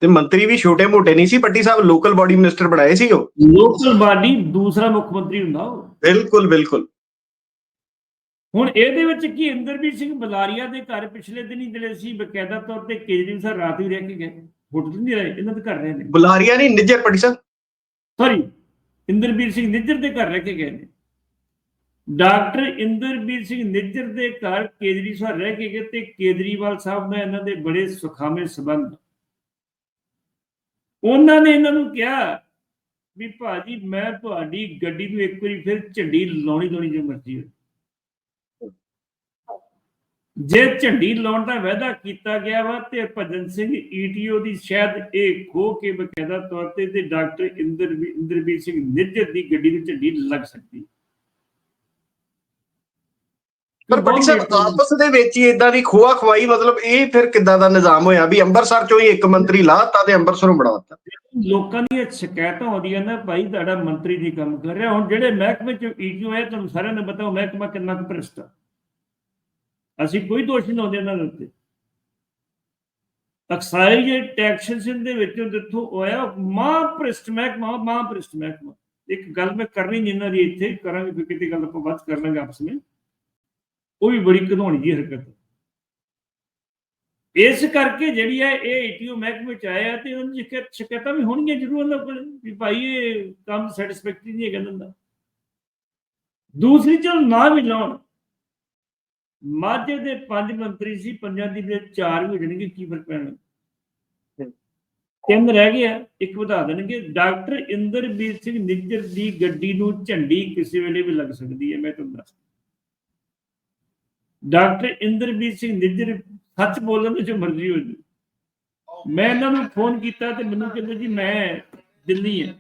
ਤੇ ਮੰਤਰੀ ਵੀ ਛੋਟੇ ਮੋਟੇ ਨਹੀਂ ਸੀ Patti Sahib local body minister ਬਣਾਏ ਸੀ ਉਹ। ਲੋਕਲ ਬਾਡੀ ਦੂਸਰਾ ਮੁੱਖ ਮੰਤਰੀ ਹੁੰਦਾ ਉਹ। ਬਿਲਕੁਲ ਬਿਲਕੁਲ। ਹੁਣ ਇਹਦੇ ਵਿੱਚ ਕੀ ਇੰਦਰਬੀਰ ਸਿੰਘ ਬਲਾਰੀਆ ਦੇ ਘਰ ਪਿਛਲੇ ਦਿਨੀ ਜਿਹੜੇ ਸੀ ਬਕਾਇਦਾ ਤੌਰ ਤੇ ਕੇਜਰੀਵਾਲ ਸਾਹਿਬ ਰਾਤ ਵੀ ਰਹਿ ਕੇ ਗਏ। ਹੋਟਲ ਨਹੀਂ ਰਹੇ ਇਹਨਾਂ ਦੇ ਘਰ ਰਹੇ ਨੇ ਬੁਲਾਰੀਆ ਨਹੀਂ ਨਿੱਜਰ ਪੱਟੀ ਸਾਹਿਬ। ਸੌਰੀ ਇੰਦਰਬੀਰ ਸਿੰਘ ਨਿੱਜਰ ਦੇ ਘਰ ਰਹਿ ਕੇ ਗਏ ਨੇ। ਡਾਕਟਰ ਇੰਦਰਬੀਰ ਸਿੰਘ ਨਿੱਜਰ ਦੇ ਘਰ ਕੇਜਰੀਵਾਲ ਸਾਹਿਬ ਰਹਿ ਕੇ ਗਏ ਤੇ ਕੇਜਰੀਵਾਲ ਸਾਹਿਬ ਨਾਲ ਇਹਨਾਂ ਦੇ ਬੜੇ ਸੁਖਾਵੇਂ ਸਬੰਧ। ਉਹਨਾਂ ਨੇ ਇਹਨਾਂ ਨੂੰ ਕਿਹਾ ਵੀ ਭਾਜੀ ਮੈਂ ਤੁਹਾਡੀ ਗੱਡੀ ਨੂੰ ਇੱਕ ਵਾਰੀ ਫਿਰ ਝੰਡੀ ਲਾਉਣੀ ਲਾਉਣੀ ਜੋ ਮਰਜ਼ੀ ਹੋਵੇ। ਜੇ ਝੰਡੀ ਲਾਉਣ ਦਾ ਵਾਅਦਾ ਕੀਤਾ ਗਿਆ ਵਾ ਤੇ ਭਜਨ ਸਿੰਘ ਈਟੀਓ ਦੀ ਸ਼ਾਇਦ ਇਹ ਖੋ ਕੇ ਬਕਾਇਦਾ ਤੌਰ ਤੇ ਤੇ ਡਾਕਟਰ ਇੰਦਰ ਇੰਦਰਬੀਰ ਸਿੰਘ ਨਿੱਜਰ ਦੀ ਗੱਡੀ ਨੂੰ ਝੰਡੀ ਲੱਗ ਸਕਦੀ। ਪਰ ਪੱਟੀ ਸਾਹਿਬ ਆਪਸ ਦੇ ਵਿੱਚ ਹੀ ਇਦਾਂ ਦੀ ਖੋਆ ਖਵਾਈ ਮਤਲਬ ਇਹ ਫਿਰ ਕਿੱਦਾਂ ਦਾ ਨਿਜ਼ਾਮ ਹੋਇਆ ਵੀ ਅੰਮ੍ਰਿਤਸਰ ਚੋਂ ਹੀ ਇੱਕ ਮੰਤਰੀ ਲਾਤਾ ਤੇ ਅੰਮ੍ਰਿਤਸਰੋਂ ਬਣਾਤਾ ਲੋਕਾਂ ਦੀਆਂ ਸ਼ਿਕਾਇਤਾਂ ਆਉਂਦੀਆਂ ਨੇ ਭਾਈ ਤੁਹਾਡਾ ਮੰਤਰੀ ਦੀ ਕੰਮ ਕਰ ਰਿਹਾ। ਹੁਣ ਜਿਹੜੇ ਮਹਿਕਮੇ ਚ ਈਟੀਓ ਹੈ ਤੁਹਾਨੂੰ ਸਾਰਿਆਂ ਨੂੰ ਪਤਾ ਉਹ ਮਹਿਕਮਾ ਕਿੰਨਾ ਕੁ ਭ੍ਰਿਸ਼ਟ ਅਸੀਂ ਕੋਈ ਦੋਸ਼ ਨਹੀਂ ਲਾਉਂਦੇ ਇਹਨਾਂ ਦੇ ਉੱਤੇ। ਅਕਸਾਰੀ ਜੇ ਟੈਕਸੇਸ਼ਨ ਦੇ ਵਿੱਚੋਂ ਜਿੱਥੋਂ ਹੋਇਆ ਮਾਂ ਭ੍ਰਿਸ਼ਟ ਮਹਿਕਮਾ ਮਾਂ ਭ੍ਰਿਸ਼ਟ ਮਹਿਕਮਾ। ਇੱਕ ਗੱਲ ਮੈਂ ਕਰਨੀ ਨਹੀਂ ਇਹਨਾਂ ਦੀ ਇੱਥੇ ਕਰਾਂਗੇ ਕਿਤੇ ਗੱਲ ਆਪਾਂ 'ਚ ਕਰ ਲਾਂਗੇ ਆਪਸ ਵਿੱਚ। ਉਹ ਵੀ ਬੜੀ ਘਨੌਣੀ ਜੀ ਹਰਕਤ। ਇਸ ਕਰਕੇ ਜਿਹੜੀ ਹੈ ਇਹ ਈਟੀਓ ਮਹਿਕਮੇ ਚ ਆਇਆ ਤੇ ਉਹਨਾਂ ਦੀ ਸ਼ਿਕਾਇਤਾਂ ਵੀ ਹੋਣਗੀਆਂ ਜ਼ਰੂਰ ਉਹਨਾਂ ਕੋਲ ਵੀ ਭਾਈ ਇਹ ਕੰਮ ਸੈਟੀਸਫੈਕਟਰੀ ਨਹੀਂ ਹੈਗਾ ਇਹਨਾਂ ਦਾ। ਦੂਸਰੀ ਚਲ ਨਾ ਵੀ ਲਾਉਣ। ਮਾਝੇ ਦੇ ਪੰਜ ਮੰਤਰੀ ਸੀ, ਪੰਜਾਂ ਦੀ ਵੀ ਚਾਰ ਵੀ ਜਾਣਗੇ ਕੀ ਫ਼ਰਕ ਪੈਣਾ? ਤਿੰਨ ਰਹਿ ਗਏ ਆ, ਇੱਕ ਵਧਾ ਦੇਣਗੇ। ਡਾਕਟਰ ਇੰਦਰਬੀਰ ਸਿੰਘ ਨਿੱਜਰ ਦੀ ਗੱਡੀ ਨੂੰ ਝੰਡੀ ਕਿਸੇ ਵੇਲੇ ਵੀ ਲੱਗ ਸਕਦੀ ਹੈ, ਮੈਂ ਤੁਹਾਨੂੰ ਦੱਸ ਡਾਕਟਰ ਇੰਦਰਬੀਰ ਸਿੰਘ ਨਿੱਜਰ ਸੱਚ ਬੋਲਣ ਦੇ ਮਰਜ਼ੀ ਹੋ ਜੀ ਮੈਂ ਇਹਨਾਂ ਨੂੰ ਫੋਨ ਕੀਤਾ ਤੇ ਮੈਨੂੰ ਕਹਿੰਦੇ ਜੀ ਮੈਂ ਦਿੱਲੀ ਹਾਂ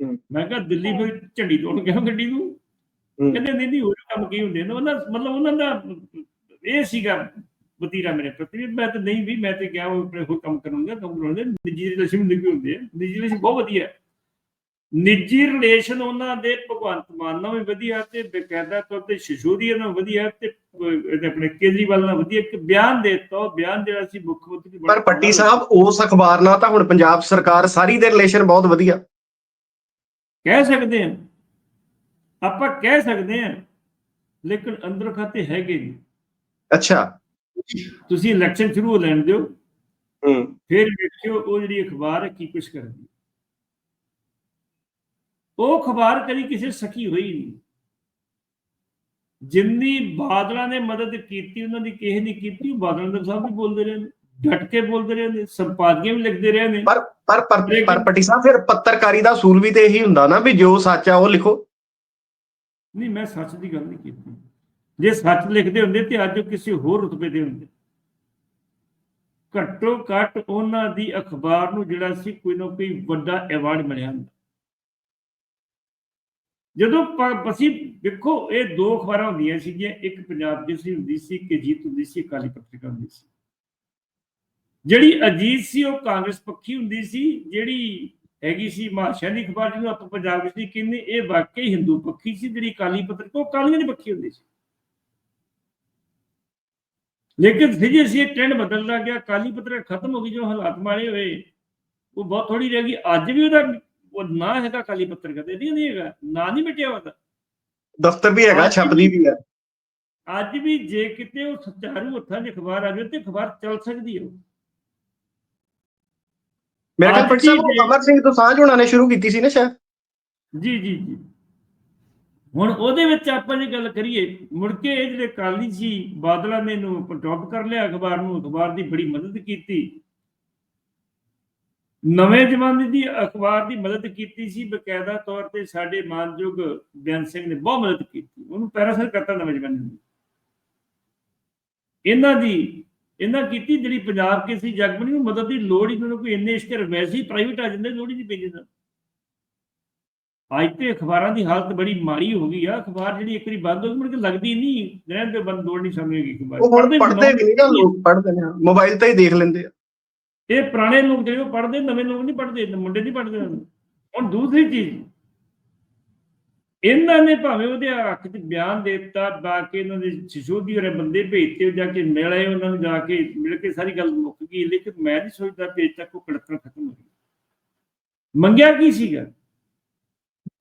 ਹੂੰ। ਮੈਂ ਕਿਹਾ ਦਿੱਲੀ ਫਿਰ ਝੰਡੀ ਤੋੜ ਗਿਆ ਗੱਡੀ ਨੂੰ। ਕਹਿੰਦੇ ਨਹੀਂ ਨਹੀਂ ਹੋਰ ਕੰਮ ਕੀ ਹੁੰਦੇ ਨੇ ਉਹਨਾਂ ਮਤਲਬ ਉਹਨਾਂ ਦਾ ਇਹ ਸੀਗਾ ਵਤੀਰਾ ਮੇਰੇ ਪ੍ਰਤੀ ਮੈਂ ਤਾਂ ਨਹੀਂ ਵੀ ਮੈਂ ਤੇ ਕਿਹਾ ਉਹ ਆਪਣੇ ਹੋਰ ਕੰਮ ਕਰੂੰਗਾ ਕੰਮ ਕਰਾਉਂਦੇ ਨਿੱਜੀ ਰਿਲੇਸ਼ਨ ਹੁੰਦੇ ਕੀ ਹੁੰਦੇ ਆ ਨਿੱਜੀ ਰਿਲੇਸ਼ਨ ਬਹੁਤ ਵਧੀਆ ਹੈ। ਨਿੱਜੀ ਰਿਲੇਸ਼ਨ ਉਹਨਾਂ ਦੇ ਭਗਵੰਤ ਮਾਨ ਨਾਲ ਵੀ ਵਧੀਆ ਤੇ ਬਕਾਇਦਾ ਤੌਰ ਤੇ ਸ਼ਿਸ਼ੋਦੀਆ ਨਾਲ ਵਧੀਆ ਤੇ ਆਪਣੇ ਕੇਜਰੀਵਾਲ ਨਾਲ ਵਧੀਆ। ਇੱਕ ਬਿਆਨ ਦੇ ਦਿੱਤਾ ਬਿਆਨ ਜਿਹੜਾ ਸੀ ਮੁੱਖ ਮੰਤਰੀ ਪਰ ਪੱਟੀ ਸਾਹਿਬ ਉਸ ਅਖਬਾਰ ਨਾਲ ਤਾਂ ਹੁਣ ਪੰਜਾਬ ਸਰਕਾਰ ਸਾਰੀ ਦੇ ਰਿਲੇਸ਼ਨ ਬਹੁਤ ਵਧੀਆ। ਕਹਿ ਸਕਦੇ ਹਾਂ। ਆਪਾਂ ਕਹਿ ਸਕਦੇ ਹਾਂ ਲੇਕਿਨ ਅੰਦਰ ਖਾਤੇ ਹੈਗੇ ਨਹੀਂ। ਅੱਛਾ। ਤੁਸੀਂ ਇਲੈਕਸ਼ਨ ਸ਼ੁਰੂ ਹੋ ਲੈਣ ਦਿਓ। ਹੂੰ। ਫਿਰ ਵੇਖਿਓ ਉਹ ਜਿਹੜੀ ਅਖਬਾਰ ਕੀ ਕੁਛ ਕਰਦੀ। ਉਹ ਅਖਬਾਰ ਕਦੀ ਕਿਸੇ ਸਕੀ ਹੋਈ ਨਹੀਂ। ਜਿੰਨੀ ਬਾਦਲਾਂ ਨੇ ਮਦਦ ਕੀਤੀ ਉਹਨਾਂ ਦੀ ਕਿਸੇ ਨਹੀਂ ਕੀਤੀ ਬਾਦਲਾਂ ਦੇ ਸਾਹਿਬ ਵੀ ਬੋਲਦੇ ਰਹੇ ਨੇ ਡਟ ਕੇ ਬੋਲਦੇ ਰਹੇ ਨੇ ਸੰਪਾਦਕੀਆਂ ਵੀ ਲਿਖਦੇ ਰਹੇ ਨੇ ਪਰ ਪਰ ਪਰ ਪੱਟੀ ਸਾਹਿਬ ਫਿਰ ਪੱਤਰਕਾਰੀ ਦਾ ਅਸੂਲ ਵੀ ਤੇ ਇਹੀ ਹੁੰਦਾ ਨਾ ਵੀ ਜੋ ਸੱਚ ਆ ਉਹ ਲਿਖੋ। ਨਹੀਂ ਮੈਂ ਸੱਚ ਦੀ ਗੱਲ ਨਹੀਂ ਕੀਤੀ। ਜੇ ਸੱਚ ਲਿਖਦੇ ਹੁੰਦੇ ਤੇ ਅੱਜ ਕਿਸੇ ਹੋਰ ਰੁਤਬੇ ਦੇ ਹੁੰਦੇ। ਘੱਟੋ ਘੱਟ ਉਹਨਾਂ ਦੀ ਅਖਬਾਰ ਨੂੰ ਜਿਹੜਾ ਸੀ ਕੋਈ ਨਾ ਕੋਈ ਵੱਡਾ ਐਵਾਰਡ ਮਿਲਿਆ ਹੁੰਦਾ। ਜਦੋਂ ਅਸੀਂ ਵੇਖੋ ਇਹ ਦੋ ਅਖਬਾਰਾਂ ਹੁੰਦੀਆਂ ਸੀਗੀਆਂ, ਇੱਕ ਪੰਜਾਬ ਕੇਸਰੀ ਹੁੰਦੀ ਸੀ, ਇੱਕ ਅਜੀਤ ਹੁੰਦੀ ਸੀ ਅਕਾਲੀ ਕਾਲੀ ਪੱਤਰਿਕਾ ਹੁੰਦੀ ਸੀ। ਜਿਹੜੀ ਅਜੀਤ ਸੀ, ਉਹ ਕਾਂਗਰਸ ਪੱਖੀ ਹੁੰਦੀ ਸੀ, ਜਿਹੜੀ ਹੈਗੀ ਸੀ ਮਾਸ਼ਾ ਦੀ ਅਖਬਾਰ, ਜਿਹਨੂੰ ਆਪਾਂ ਪੰਜਾਬ ਵਿੱਚ ਨਹੀਂ ਕਹਿੰਦੇ, ਇਹ ਵਾਕਈ ਹਿੰਦੂ ਪੱਖੀ ਸੀ, ਜਿਹੜੀ ਕਾਲੀ ਪੱਤਰਿਕਾ ਉਹ ਕਾਲੀਆਂ ਦੀ ਪੱਖੀ ਹੁੰਦੀ ਸੀ। ਲੇਕਿਨ ਫਿਰ ਜੇ ਅਸੀਂ ਇਹ ਟ੍ਰੈਂਡ ਬਦਲਦਾ ਗਿਆ ਕਾਲੀ ਪੱਤਰਿਕਾ ਖਤਮ ਹੋ ਗਈ, ਜੋ ਹਾਲਾਤ ਮਾੜੇ ਹੋਏ, ਉਹ ਬਹੁਤ ਥੋੜੀ ਰਹਿ ਗਈ, ਅੱਜ ਵੀ ਉਹਦਾ ਉਹ ਨਾਂ ਹੈਗਾ ਕਾਲੀ ਪੱਤਰਿਕਾ ਤੇ ਨਹੀਂ ਨਹੀਂ ਹੈਗਾ ਨਾਂ ਨਹੀਂ ਮਿਟਿਆ ਉਹਦਾ। ਦਫ਼ਤਰ ਵੀ ਹੈਗਾ ਛਪਦੀ ਵੀ ਹੈ। ਅੱਜ ਵੀ ਜੇ ਕਿਤੇ ਉਹ ਸੱਚਾਰੂ ਹੱਥਾਂ 'ਚ ਅਖਬਾਰ ਆ ਜਾਵੇ ਤੇ ਅਖਬਾਰ ਚੱਲ ਸਕਦੀ ਹੈ ਮੇਰੇ ਖਿਆਲ ਪੱਟੀ ਸਾਹਿਬ ਅਮਰ ਸਿੰਘ ਦੋਸਾਂਝ ਹੋਣਾ ਨੇ ਸ਼ੁਰੂ ਕੀਤੀ ਸੀ ਨਾ ਸ਼ਾਇਦ। ਜੀ ਜੀ ਜੀ। ਹੁਣ ਉਹਦੇ ਵਿੱਚ ਆਪਾਂ ਜੇ ਗੱਲ ਕਰੀਏ ਮੁੜ ਕੇ ਇਹ ਜਿਹੜੇ ਕਾਲੀ ਸੀ ਬਾਦਲਾਂ ਨੇ ਇਹਨੂੰ ਅਡਾਪਟ ਕਰ ਲਿਆ ਅਖਬਾਰ ਨੂੰ ਅਖਬਾਰ ਦੀ ਬੜੀ ਮਦਦ ਕੀਤੀ। ਨਵੇਂ ਜ਼ਮਾਨੇ ਦੀ ਅਖਬਾਰ ਦੀ ਮਦਦ ਕੀਤੀ ਸੀ ਬਕਾਇਦਾ ਤੌਰ ਤੇ ਸਾਡੇ ਮਾਨਯੋਗ ਬਿਆਨ ਸਿੰਘ ਨੇ ਬਹੁਤ ਮਦਦ ਕੀਤੀ। ਉਹਨੂੰ ਪੈਰਾਸਰ ਕਰਤਾ ਨਵੇਂ ਜ਼ਮਾਨੇ ਨੇ ਇਹਨਾਂ ਦੀ ਇਹਨਾਂ ਕੀਤੀ ਜਿਹੜੀ ਪੰਜਾਬ ਕੇਸਰੀ ਜਗਮਨੀ ਨੂੰ ਮਦਦ ਦੀ ਲੋੜ ਹੀ ਕੋਈ ਇੰਨੇ ਇਸ਼ਤਿਹਾਰ ਵੈਸੇ ਪ੍ਰਾਈਵੇਟ ਆ ਜਾਂਦੇ ਲੋੜ ਹੀ ਨਹੀਂ ਪੈਂਦੀ ਨਾ। ਅੱਜ ਤੇ ਅਖਬਾਰਾਂ ਦੀ ਹਾਲਤ ਬੜੀ ਮਾੜੀ ਹੋ ਗਈ ਆ। ਅਖਬਾਰ ਜਿਹੜੀ ਇੱਕ ਵਾਰੀ ਬੰਦ ਹੋ ਗਈ ਮੁੜ ਕੇ ਲੱਗਦੀ ਨਹੀਂ ਰਹਿਣ ਦੇ ਬੰਦ ਲੋੜ ਨਹੀਂ ਸਮਝੇਗੀ ਅਖਬਾਰ। ਵੀ ਨਹੀਂ ਲੋਕ। ਪੜ੍ਹਦੇ ਨੇ। ਮੋਬਾਈਲ ਤੇ ਹੀ ਦੇਖ ਲੈਂਦੇ ਆ। ਇਹ ਪੁਰਾਣੇ ਲੋਕ ਜਿਹੜੇ ਉਹ ਪੜ੍ਹਦੇ, ਨਵੇਂ ਲੋਕ ਨਹੀਂ ਪੜ੍ਹਦੇ ਮੁੰਡੇ ਨਹੀਂ ਪੜ੍ਹਦੇ ਹੁਣ। ਦੂਸਰੀ ਚੀਜ਼, ਇਹਨਾਂ ਨੇ ਭਾਵੇਂ ਉਹਦੇ ਹੱਕ 'ਚ ਬਿਆਨ ਦੇ ਦਿੱਤਾ ਬਾਕੀ ਇਹਨਾਂ ਦੇ ਸਿਸੋਦੀ ਵਾਲੇ ਬੰਦੇ ਭੇਜਤੇ ਜਾ ਕੇ ਮਿਲ ਉਹਨਾਂ ਨੂੰ, ਜਾ ਕੇ ਮਿਲ ਕੇ ਸਾਰੀ ਗੱਲ ਮੁੱਕ ਗਈ। ਲੇਕਿਨ ਮੈਂ ਨਹੀਂ ਸੋਚਦਾ ਕਿ ਅਜੇ ਤੱਕ ਉਹ ਕੜਤਰ ਖਤਮ ਹੋ ਗਈ ਮੰਗਿਆ ਕੀ ਸੀਗਾ?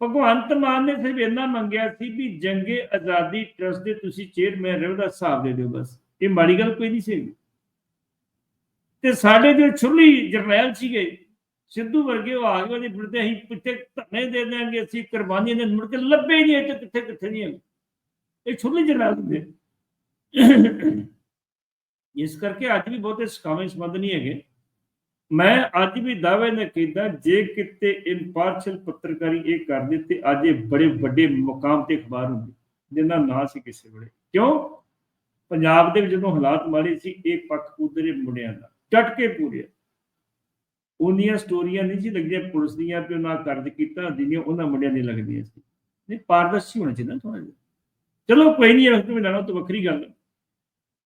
ਭਗਵੰਤ ਮਾਨ ਨੇ ਸਿਰਫ ਇੰਨਾ ਮੰਗਿਆ ਸੀ ਵੀ ਜੰਗੇ ਆਜ਼ਾਦੀ ਟਰਸਟ ਦੇ ਤੁਸੀਂ ਚੇਅਰਮੈਨ ਰਹੋ ਦਾ ਹਿਸਾਬ ਦੇ ਦਿਓ ਬਸ। ਇਹ ਮਾੜੀ ਗੱਲ ਕੋਈ ਨਹੀਂ ਸੀ। ਤੇ ਸਾਡੇ ਜੋ ਛੁਰਲੀ ਜਰਨੈਲ ਸੀਗੇ, ਸਿੱਧੂ ਵਰਗੇ ਉਹ ਆ ਗਏ, ਉਹਦੇ ਅਸੀਂ ਪਿੱਛੇ ਧਰਨੇ ਦੇ ਦੇਾਂਗੇ ਅਸੀਂ ਕੁਰਬਾਨੀਆਂ ਦੇ ਮੁੜ ਕੇ ਲੱਭੇ ਨਹੀਂ ਇੱਥੇ, ਕਿੱਥੇ ਕਿੱਥੇ ਨਹੀਂ ਇਹ ਛੁਰਲੀ ਜਰਨੈਲ ਹੁੰਦੇ ਇਸ ਕਰਕੇ ਅੱਜ ਵੀ ਬਹੁਤੇ ਸਕਾਵੇਂ ਸੰਬੰਧ ਨਹੀਂ ਹੈਗੇ। ਮੈਂ ਅੱਜ ਵੀ ਦਾਅਵੇ ਨਾਲ ਕਹਿੰਦਾ, ਜੇ ਕਿਤੇ ਇੰਪਾਰਸ਼ਲ ਪੱਤਰਕਾਰੀ ਇਹ ਕਰਦੇ ਤੇ ਅੱਜ ਇਹ ਬੜੇ ਵੱਡੇ ਮੁਕਾਮ ਤੇ ਅਖਬਾਰ ਹੁੰਦੀ ਜਿੰਨਾ ਨਾਂ ਸੀ ਕਿਸੇ ਵੇਲੇ। ਕਿਉਂ? ਪੰਜਾਬ ਦੇ ਵਿੱਚ ਜਦੋਂ ਹਾਲਾਤ ਮਾੜੇ ਸੀ, ਇਹ ਪੱਖ ਉਧਰੇ ਮੁੰਡਿਆਂ ਦਾ ਟਟ ਕੇ ਪੂਰੇ। ਉਹਨੀਆਂ ਸਟੋਰੀਆਂ ਨਹੀਂ ਸੀ ਲੱਗਦੀਆਂ ਪੁਲਿਸ ਦੀਆਂ ਵੀ ਉਹਨਾਂ ਕਰਜ਼ ਕੀਤਾ ਜਿਹਦੀਆਂ ਉਹਨਾਂ ਮੁੰਡਿਆਂ ਦੀ ਲੱਗਦੀਆਂ ਸੀ। ਨਹੀਂ, ਪਾਰਦਰਸ਼ੀ ਹੋਣਾ ਚਾਹੀਦਾ ਥੋੜਾ ਜਿਹਾ। ਚਲੋ ਕੋਈ ਨਹੀਂ ਵਕਤ ਮਿਲਾਣਾ ਤਾਂ ਵੱਖਰੀ ਗੱਲ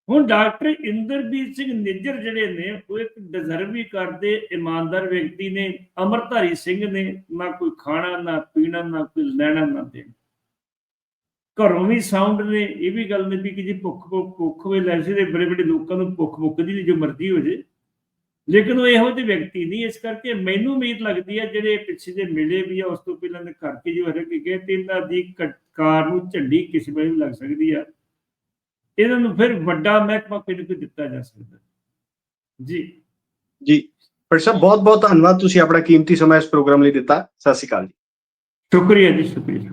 ਹੁਣ ਡਾਕਟਰ ਇੰਦਰਬੀਰ ਸਿੰਘ ਨਿੱਜਰ ਜਿਹੜੇ ਨੇ, ਉਹ ਇੱਕ ਡਿਜ਼ਰਵੀ ਕਰਦੇ ਇਮਾਨਦਾਰ ਵਿਅਕਤੀ ਨੇ ਅਮਰਧਾਰੀ ਸਿੰਘ ਨੇ, ਨਾ ਕੋਈ ਖਾਣਾ, ਨਾ ਪੀਣਾ, ਨਾ ਕੋਈ ਲੈਣਾ, ਨਾ ਦੇਣਾ। ਘਰੋਂ ਵੀ ਸਾਊਂਡ ਨੇ, ਇਹ ਵੀ ਗੱਲ ਨਹੀਂ ਵੀ ਕਿ ਜੀ ਭੁੱਖ ਭੁੱਖ ਭੁੱਖ ਵੇ ਲੈਸੇ ਦੇ ਬੜੇ ਬੜੇ ਲੋਕਾਂ ਨੂੰ ਭੁੱਖ ਮੁੱਕਦੀ ਨਹੀਂ ਜੋ ਮਰਜ਼ੀ ਹੋ ਜੇ। ਲੇਕਿਨ ਉਹ ਇਹੋ ਜਿਹੇ ਵਿਅਕਤੀ ਨਹੀਂ ਇਸ ਕਰਕੇ ਮੈਨੂੰ ਉਮੀਦ ਲੱਗਦੀ ਹੈ ਜਿਹੜੇ ਪਿੱਛੇ ਦੇ ਮਿਲੇ ਵੀ ਆ ਉਸ ਤੋਂ ਪਹਿਲਾਂ ਦੇ ਕਰਕੇ ਜੋ ਹਰੇ ਕਿ ਤੇ ਇਹਨਾਂ ਦੀ ਕਾਰ ਨੂੰ ਝੰਡੀ ਕਿਸੇ ਵੇਲੇ ਲੱਗ ਸਕਦੀ ਆ। ਇਹਨਾਂ ਨੂੰ ਫਿਰ ਵੱਡਾ ਮਹਿਕਮਾ ਕੋਈ ਨਾ ਕੋਈ ਦਿੱਤਾ ਜਾ ਸਕਦਾ। ਜੀ। ਜੀ। ਪਰ ਸਾਹਿਬ ਬਹੁਤ ਬਹੁਤ ਧੰਨਵਾਦ ਤੁਸੀਂ ਆਪਣਾ ਕੀਮਤੀ ਸਮਾਂ ਇਸ ਪ੍ਰੋਗਰਾਮ ਲਈ ਦਿੱਤਾ। ਸਤਿ ਸ਼੍ਰੀ ਅਕਾਲ ਜੀ। ਸ਼ੁਕਰੀਆ ਜੀ ਸ਼ੁਕਰੀਆ।